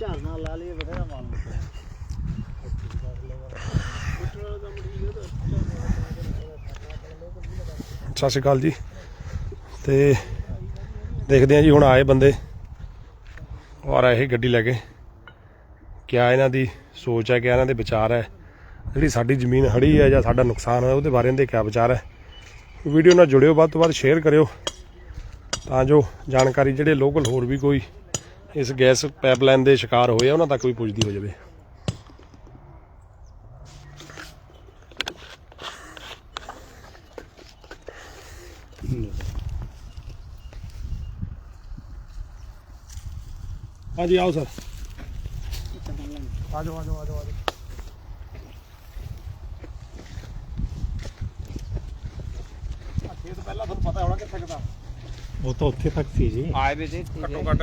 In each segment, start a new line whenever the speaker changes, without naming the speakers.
ਝਰਨਾ ਲਾ ਲਈ ਬਥੇਰਾ ਮਾਲ
ਸਤਿ ਸ਼੍ਰੀ ਅਕਾਲ ਜੀ। ਤੇ ਦੇਖਦੇ ਆ ਜੀ, ਹੁਣ ਆਏ ਬੰਦੇ। ਔਰ ਆਏ ਗੱਡੀ ਲੈ ਕੇ। ਕਿਆ ਇਹਨਾਂ ਦੀ ਸੋਚ ਹੈ, ਕਿਆ ਇਹਨਾਂ ਦੇ ਵਿਚਾਰ ਹੈ। ਜਿਹੜੀ ਸਾਡੀ ਜ਼ਮੀਨ ਹੜੀ ਹੈ ਜਾਂ ਸਾਡਾ ਨੁਕਸਾਨ ਹੋਇਆ, ਉਹਦੇ ਬਾਰੇ ਇਹਦੇ ਕਿਆ ਵਿਚਾਰ ਹੈ। ਵੀਡੀਓ ਨਾਲ ਜੁੜਿਓ, ਵੱਧ ਤੋਂ ਵੱਧ ਸ਼ੇਅਰ ਕਰਿਓ। ਤਾਂ ਜੋ ਜਾਣਕਾਰੀ ਜਿਹੜੇ ਲੋਕਲ ਹੋਰ ਵੀ ਕੋਈ ਇਸ ਗੈਸ ਪਾਈਪਲਾਈਨ ਦੇ ਸ਼ਿਕਾਰ ਹੋਏ ਆ ਉਹਨਾਂ ਤੱਕ ਵੀ ਪੁੱਜਦੀ ਹੋ ਜਾਵੇ। ਹਾਂਜੀ ਆਓ ਸਰ। ਆ ਜਾਓ ਆ ਜਾਓ ਆ ਜਾਓ ਆ ਜਾਓ। ਆਹ ਖੇਤ ਪਹਿਲਾਂ ਤੁਹਾਨੂੰ ਪਤਾ ਹੋਣਾ ਕਿੱਥੇ ਕਿਦਾ
ਉਹ ਤਾਂ ਉੱਥੇ ਤੱਕ ਸੀ ਜੀ।
ਆਏ ਵੀ ਤੇ
ਘੱਟੋ ਘੱਟ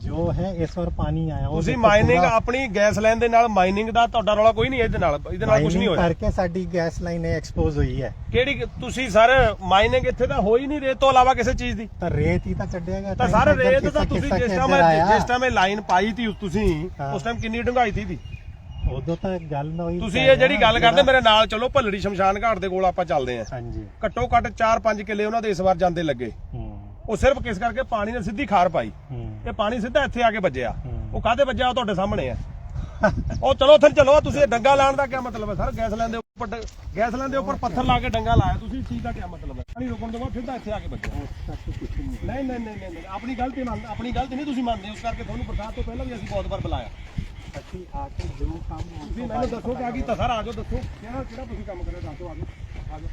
ਜੋ ਹੈ ਇਸ ਵਾਰ ਪਾਣੀ ਆਇਆ ਉਹ
ਤੁਸੀਂ
ਦੇਖੋ
ਮਾਈਨਿੰਗ
ਪੂਰਾ
ਆਪਣੀ ਗੈਸ ਲਾਈਨ ਦੇ ਨਾਲ ਮਾਈਨਿੰਗ ਦਾ ਤੁਹਾਡਾ ਰੌਲਾ ਕੋਈ ਨਹੀਂ ਇਹਦੇ ਨਾਲ ਇਹਦੇ ਨਾਲ ਕੁਝ ਨਹੀਂ
mining
ਹੋਇਆ।
ਕਰਕੇ ਸਾਡੀ ਗੈਸ ਲਾਈਨ ਐਕਸਪੋਜ਼ ਹੋਈ ਹੈ।
ਕਿਹੜੀ ਤੁਸੀਂ ਸਰ ਮਾਈਨਿੰਗ ਇੱਥੇ ਤਾਂ ਹੋਈ ਨਹੀਂ ਰੇਤ ਤੋਂ ਇਲਾਵਾ ਕਿਸੇ ਚੀਜ਼ ਦੀ?
ਤਾਂ ਰੇਤ ਹੀ ਤਾਂ ਗਿਆ
ਤਾਂ ਸਾਰੇ ਰੇਤ ਤਾਂ ਤੁਸੀਂ ਜਿਸ ਟਾਈਮ। ਜਿਸ ਟਾਈਮ ਇਹ ਲਾਈਨ ਪਾਈ ਤੀ ਤੁਸੀਂ
ਹਾਂ।
ਉਸ ਟਾਈਮ ਕਿੰਨੀ ਡੂੰਘਾਈ ਸੀ ਦੀ
ਉਦੋਂ ਤਾਂ ਗੱਲ ਨਾ ਹੋਈ
ਤੁਸੀਂ ਇਹ ਜਿਹੜੀ ਗੱਲ ਕਰਦੇ ਮੇਰੇ ਨਾਲ ਚਲੋ ਭੱਲੜੀ ਸ਼ਮਸ਼ਾਨ ਘਾਟ ਦੇ ਕੋਲ ਆਪਾਂ ਚੱਲਦੇ ਆਂ
ਹਾਂਜੀ।
ਘੱਟੋ ਘੱਟ 4-5 ਕਿੱਲੇ ਉਹਨਾਂ ਦੇ ਇਸ ਵਾਰ ਜਾਂਦੇ ਲੱਗੇ।
ਹੂੰ।
ਉਹ ਸਿਰਫ ਕਿਸ ਕਰਕੇ ਪਾਣੀ ਨੇ ਸਿੱਧੀ ਖਾਰ ਪਾਈ।
ਹੂੰ।
ਇਹ ਪਾਣੀ ਸਿੱਧਾ ਇੱਥੇ ਆ ਕੇ ਵੱਜਿਆ। ਉਹ ਕਾਹਦੇ ਵੱਜਿਆ? ਉਹ ਤੁਹਾਡੇ ਸਾਹਮਣੇ ਆ। ਉਹ ਚਲੋ ਉੱਥੇ ਚਲੋ ਤੁਸੀਂ ਡੰਗਾ ਲਾਉਣ ਦਾ ਕੀ ਮਤਲਬ ਹੈ? ਸਰ ਗੈਸ ਲੈਣ ਦੇ ਉੱਪਰ ਗੈਸ ਲੈਣ ਦੇ ਉੱਪਰ ਪੱਥਰ ਲਾ ਕੇ ਡੰਗਾ ਲਾਇਆ। ਤੁਸੀਂ ਚੀਜ਼ ਦਾ ਕੀ ਮਤਲਬ ਹੈ? ਪਾਣੀ ਰੁਕਣ ਤੋਂ ਬਾਅਦ ਸਿੱਧਾ ਇੱਥੇ ਆ ਕੇ ਵੱਜਿਆ। ਨਹੀਂ ਨਹੀਂ ਨਹੀਂ ਨਹੀਂ ਆਪਣੀ ਗਲਤੀ ਮੰਨ ਆਪਣੀ ਗਲਤੀ ਨਹੀਂ ਤੁਸੀਂ ਮੰਨਦੇ। ਉਸ ਕਰਕੇ ਤੁਹਾਨੂੰ ਬਰਸਾਤ ਤੋਂ ਪਹਿਲਾਂ ਵੀ ਅਸੀਂ ਬਹੁਤ ਵਾਰ ਬੁਲਾਇਆ।
ਅਸੀਂ ਆ ਕੇ ਜੋ ਕੰਮ
ਤੁਸੀਂ ਮੈਨੂੰ ਦੱਸੋ ਕਿਆ ਕੀਤਾ? ਸਰ ਆਜੋ ਦੱਸੋ। ਕਿਹੜਾ ਕਿਹੜਾ ਤੁਸੀਂ ਕੰਮ ਕਰਿਆ? ਦੱਸੋ ਆਜੋ ਆਜੋ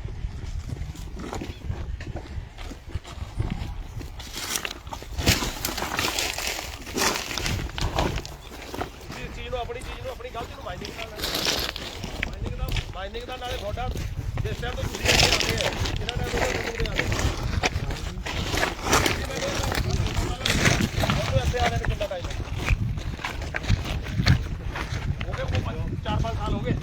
ਤੁਸੀਂ ਇਸ ਚੀਜ਼ ਨੂੰ ਆਪਣੀ ਚੀਜ਼ ਨੂੰ ਆਪਣੀ ਗਲਤੀ ਨੂੰ ਮਾਈਨਿੰਗ ਨਾਲ ਮਾਈਨਿੰਗ ਦਾ ਮਾਈਨਿੰਗ ਦਾ ਨਾਲੇ ਤੁਹਾਡਾ ਜਿਸ ਟਾਈਮ ਤੋਂ ਤੁਸੀਂ ਇੱਥੇ ਆਉਂਦੇ ਆ ਕਿਹੜਾ ਟਾਈਮ ਤੋਂ ਤੁਸੀਂ ਆਉਂਦੇ ਆ ਇੱਥੇ ਆਣੇ ਨੂੰ ਕਿੰਨਾ ਟਾਈਮ ਹੋ ਗਏ ਚਾਰ ਪੰਜ ਸਾਲ ਹੋ ਗਏ।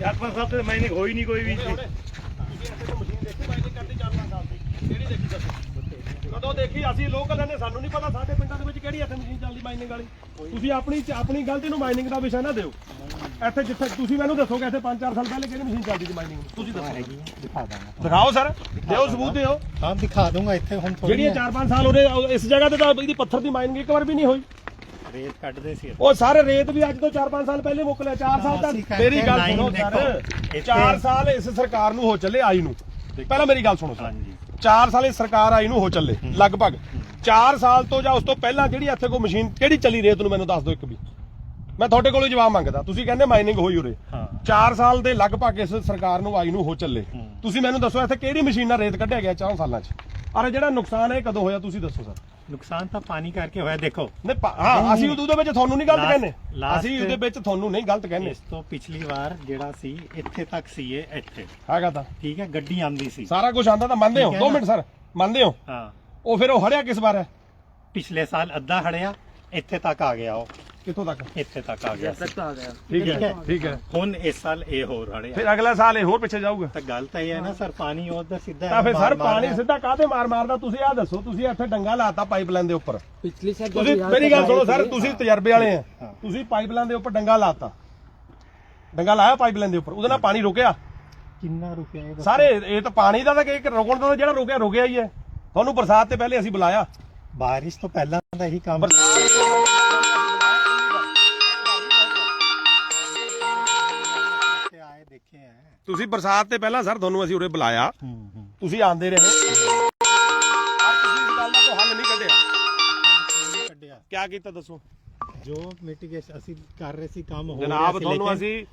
ਚਾਰ ਪੰਜ ਸਾਲ ਤੇ ਮਾਈਨਿੰਗ ਹੋਈ ਨਹੀਂ ਕੋਈ ਵੀ
ਤੁਸੀਂ ਇੱਥੇ ਤੋਂ ਮਸ਼ੀਨ ਦੇਖੀ ਮਾਈਨਿੰਗ ਕਰਦੀ ਚਾਰ ਪੰਜ ਸਾਲ ਦੀ। ਕਿਹੜੀ ਦੇਖੀ ਦੱਸੋ ਕਦੋਂ ਦੇਖੀ ਅਸੀਂ ਲੋਕਲ ਨੇ ਸਾਨੂੰ ਨਹੀਂ ਪਤਾ ਸਾਡੇ ਪਿੰਡਾਂ ਦੇ ਵਿੱਚ ਕਿਹੜੀ ਇੱਥੇ ਮਸ਼ੀਨ ਚੱਲਦੀ ਮਾਈਨਿੰਗ ਵਾਲੀ। ਤੁਸੀਂ ਆਪਣੀ ਆਪਣੀ ਗਲਤੀ ਨੂੰ ਮਾਈਨਿੰਗ ਦਾ ਵਿਸ਼ਾ ਨਾ ਦਿਓ। ਇੱਥੇ ਜਿੱਥੇ ਤੁਸੀਂ ਮੈਨੂੰ ਦੱਸੋਗੇ ਇੱਥੇ 5-4 ਸਾਲ ਪਹਿਲੇ ਕਿਹੜੀ ਮਸ਼ੀਨ ਚੱਲਦੀ ਸੀ ਮਾਈਨਿੰਗ ਤੁਸੀਂ ਦੱਸੋ।
ਦਿਖਾ ਦਾਂਗਾ
ਦਿਖਾਓ ਸਰ ਦਿਓ ਸਬੂਤ ਦਿਓ।
ਹਾਂ ਦਿਖਾ ਦੂੰਗਾ ਇੱਥੇ ਹੁਣ ਥੋੜੀ
ਜਿਹੜੀਆਂ 4-5 ਸਾਲ ਉਹਦੇ ਇਸ ਜਗ੍ਹਾ ਤੇ ਤਾਂ ਇਹਦੀ ਪੱਥਰ ਦੀ ਮਾਈਨਿੰਗ ਇੱਕ ਵਾਰ ਵੀ ਨਹੀਂ ਹੋਈ।
ਰੇਤ ਕੱਢਦੇ ਸੀ
ਉਹ ਸਾਰੇ ਰੇਤ ਵੀ ਅੱਜ ਤੋਂ 4-5 ਸਾਲ ਪਹਿਲੇ ਮੁੱਕ ਲਿਆ। 4 ਸਾਲ
ਕਹਿੰਦੇ
ਮੇਰੀ ਗੱਲ ਸੁਣੋ ਸਰ।
ਇੱਥੇ-
4 ਸਾਲ ਇਸ ਸਰਕਾਰ ਨੂੰ ਹੋ ਚੱਲੇ ਆਈ ਨੂੰ। ਪਹਿਲਾਂ ਮੇਰੀ ਗੱਲ ਸੁਣੋ ਸਰ।
ਹਾਂਜੀ।
4 ਸਾਲ ਇਸ ਸਰਕਾਰ ਆਈ ਨੂੰ ਹੋ ਚੱਲੇ ਲਗਭਗ। 4 ਸਾਲ ਤੋਂ ਜਾਂ ਉਸ ਤੋਂ ਪਹਿਲਾਂ ਜਿਹੜੀ ਇੱਥੇ ਕੋਈ ਮਸ਼ੀਨ ਕਿਹੜੀ ਚੱਲੀ ਰੇਤ ਨੂੰ ਮੈਨੂੰ ਦੱਸ ਦਿਓ ਇੱਕ ਵੀ। ਮੈਂ ਤੁਹਾਡੇ ਕੋਲੋਂ ਜਵਾਬ ਮੰਗਦਾ। ਤੁਸੀਂ ਕਹਿੰਦੇ ਮਾਈਨਿੰਗ ਹੋਈ ਉਰੇ।
ਹਾਂ।
4 ਸਾਲ ਦੇ ਲਗਭਗ ਇਸ ਸਰਕਾਰ ਨੂੰ ਆਈ ਨੂੰ ਹੋ ਚੱਲੇ। ਤੁਸੀਂ ਮੈਨੂੰ ਦੱਸੋ ਇੱਥੇ ਕਿਹੜੀ ਮਸ਼ੀਨ ਨਾਲ ਰੇਤ ਕੱਢਿਆ ਗਿਆ 4 ਸਾਲਾਂ 'ਚ? ਅਰੇ ਜਿਹੜਾ ਨੁਕਸਾਨ ਹੈ ਕਦੋਂ ਹੋਇਆ ਤੁਸੀਂ ਦੱਸੋ ਸਰ।
ਨੁਕਸਾਨ ਤਾਂ ਪਾਣੀ ਕਰਕੇ ਹੋਇਆ ਦੇਖੋ।
ਨਹੀਂ ਹਾਂ ਅਸੀਂ ਉਹਦੇ ਵਿੱਚ ਤੁਹਾਨੂੰ ਨਹੀਂ ਗਲਤ ਕਹਿੰਦੇ। ਅਸੀਂ ਉਹਦੇ ਵਿੱਚ ਤੁਹਾਨੂੰ ਨਹੀਂ ਗਲਤ ਕਹਿੰਦੇ।
ਇਸ ਤੋਂ ਪਿਛਲੀ ਵਾਰ ਜਿਹੜਾ ਸੀ ਇੱਥੇ ਤੱਕ ਸੀ ਇਹ ਇੱਥੇ।
ਹੈਗਾ ਤਾਂ।
ਠੀਕ ਹੈ ਗੱਡੀ ਆਂਦੀ ਸੀ।
ਸਾਰਾ ਕੁਝ ਆਂਦਾ ਤਾਂ ਮੰਨਦੇ ਹੋ
ਠੀਕ ਹੈ।
2
ਨਾ?
ਮਿੰਟ ਸਰ ਮੰਨਦੇ ਹੋ?
ਹਾਂ।
ਉਹ ਫਿਰ ਉਹ ਹੜਿਆ ਕਿਸ ਵਾਰ ਹੈ?
ਪਿਛਲੇ ਸਾਲ ਅੱਧਾ ਹੜਿਆ ਇੱਥੇ ਤੱਕ ਆ ਗਿਆ ਉਹ।
ਕਿੱਥੋਂ ਤੱਕ?
ਇੱਥੇ ਤੱਕ ਆ ਗਿਆ
ਸੀ। ਤੱਕ ਆ ਗਿਆ।
ਠੀਕ ਹੈ ਠੀਕ ਹੈ।
ਹੁਣ ਇਸ ਸਾਲ ਇਹ ਹੋਰ ਹੜਿਆ।
ਫਿਰ ਅਗਲਾ ਸਾਲ ਇਹ ਹੋਰ ਪਿੱਛੇ ਜਾਊਗਾ।
ਤਾਂ ਗੱਲ ਤਾਂ ਇਹ ਹੈ ਨਾ ਸਰ ਪਾਣੀ ਉਧਰ ਸਿੱਧਾ
ਤਾਂ ਫਿਰ ਸਰ ਪਾਣੀ ਸਿੱਧਾ ਕਾਹਦੇ ਮਾਰ ਮਾਰਦਾ ਤੁਸੀਂ ਆਹ ਦੱਸੋ ਤੁਸੀਂ ਇੱਥੇ ਡੰਗਾ ਲਾਤਾ ਪਾਈਪਲਾਈਨ ਦੇ ਉੱਪਰ।
ਪਿਛਲੀ ਸਾਲ
ਤੁਸੀਂ ਮੇਰੀ ਗੱਲ ਸੁਣੋ ਸਰ ਤੁਸੀਂ ਤਜਰਬੇ ਵਾਲੇ ਆ। ਤੁਸੀਂ ਪਾਈਪਲਾਈਨ ਦੇ ਉੱਪਰ ਡੰਗਾ ਲਾਤਾ। ਡੰਗਾ ਲਾਇਆ ਪਾਈਪਲਾਈਨ ਦੇ ਉੱਪਰ। ਉਹਦੇ ਨਾਲ ਪਾਣੀ ਰੁਕਿਆ?
ਕਿੰਨਾ ਰੁਕਿਆ ਇਹ
ਸਾਰੇ ਇਹ ਤਾਂ ਪਾਣੀ ਦਾ ਤਾਂ ਕਿ ਰੁਕਣ ਦਾ ਜਿਹੜਾ ਰੁਕਿਆ ਰੁਕਿਆ ਹੀ ਹੈ। ਤੁਹਾਨੂੰ ਬਰਸਾਤ ਤੇ ਪਹਿਲੇ ਅਸੀਂ ਬੁਲਾਇਆ।
ਬਾਰਿਸ਼ ਤੋਂ ਪਹਿਲਾਂ ਦਾ ਹੀ ਕੰਮ ਆਏ ਦੇਖੇ
ਤੁਸੀਂ ਬਰਸਾਤ ਤੇ ਪਹਿਲਾਂ ਸਰ ਤੁਹਾਨੂੰ ਅਸੀਂ ਉਰੇ ਬੁਲਾਇਆ।
ਹੂੰ ਹੂੰ।
ਤੁਸੀਂ ਆਂਦੇ ਰਹੇ। ਪਰ ਤੁਸੀਂ ਇਸ ਗੱਲ ਦਾ ਕੋਈ ਹੱਲ ਨਹੀਂ ਕੱਢਿਆ।
ਪਾਣੀ ਕੱਢਿਆ।
ਕਿਆ ਕੀਤਾ ਦੱਸੋ?
ਜੋ ਮਿਟੀਗੇਸ਼ਨ ਅਸੀਂ ਕਰ ਰਹੇ ਸੀ ਕੰਮ ਹੋ ਰਿਹਾ
ਜਨਾਬ ਤੁਹਾਨੂੰ
ਲੇਕਿਨ-
ਅਸੀਂ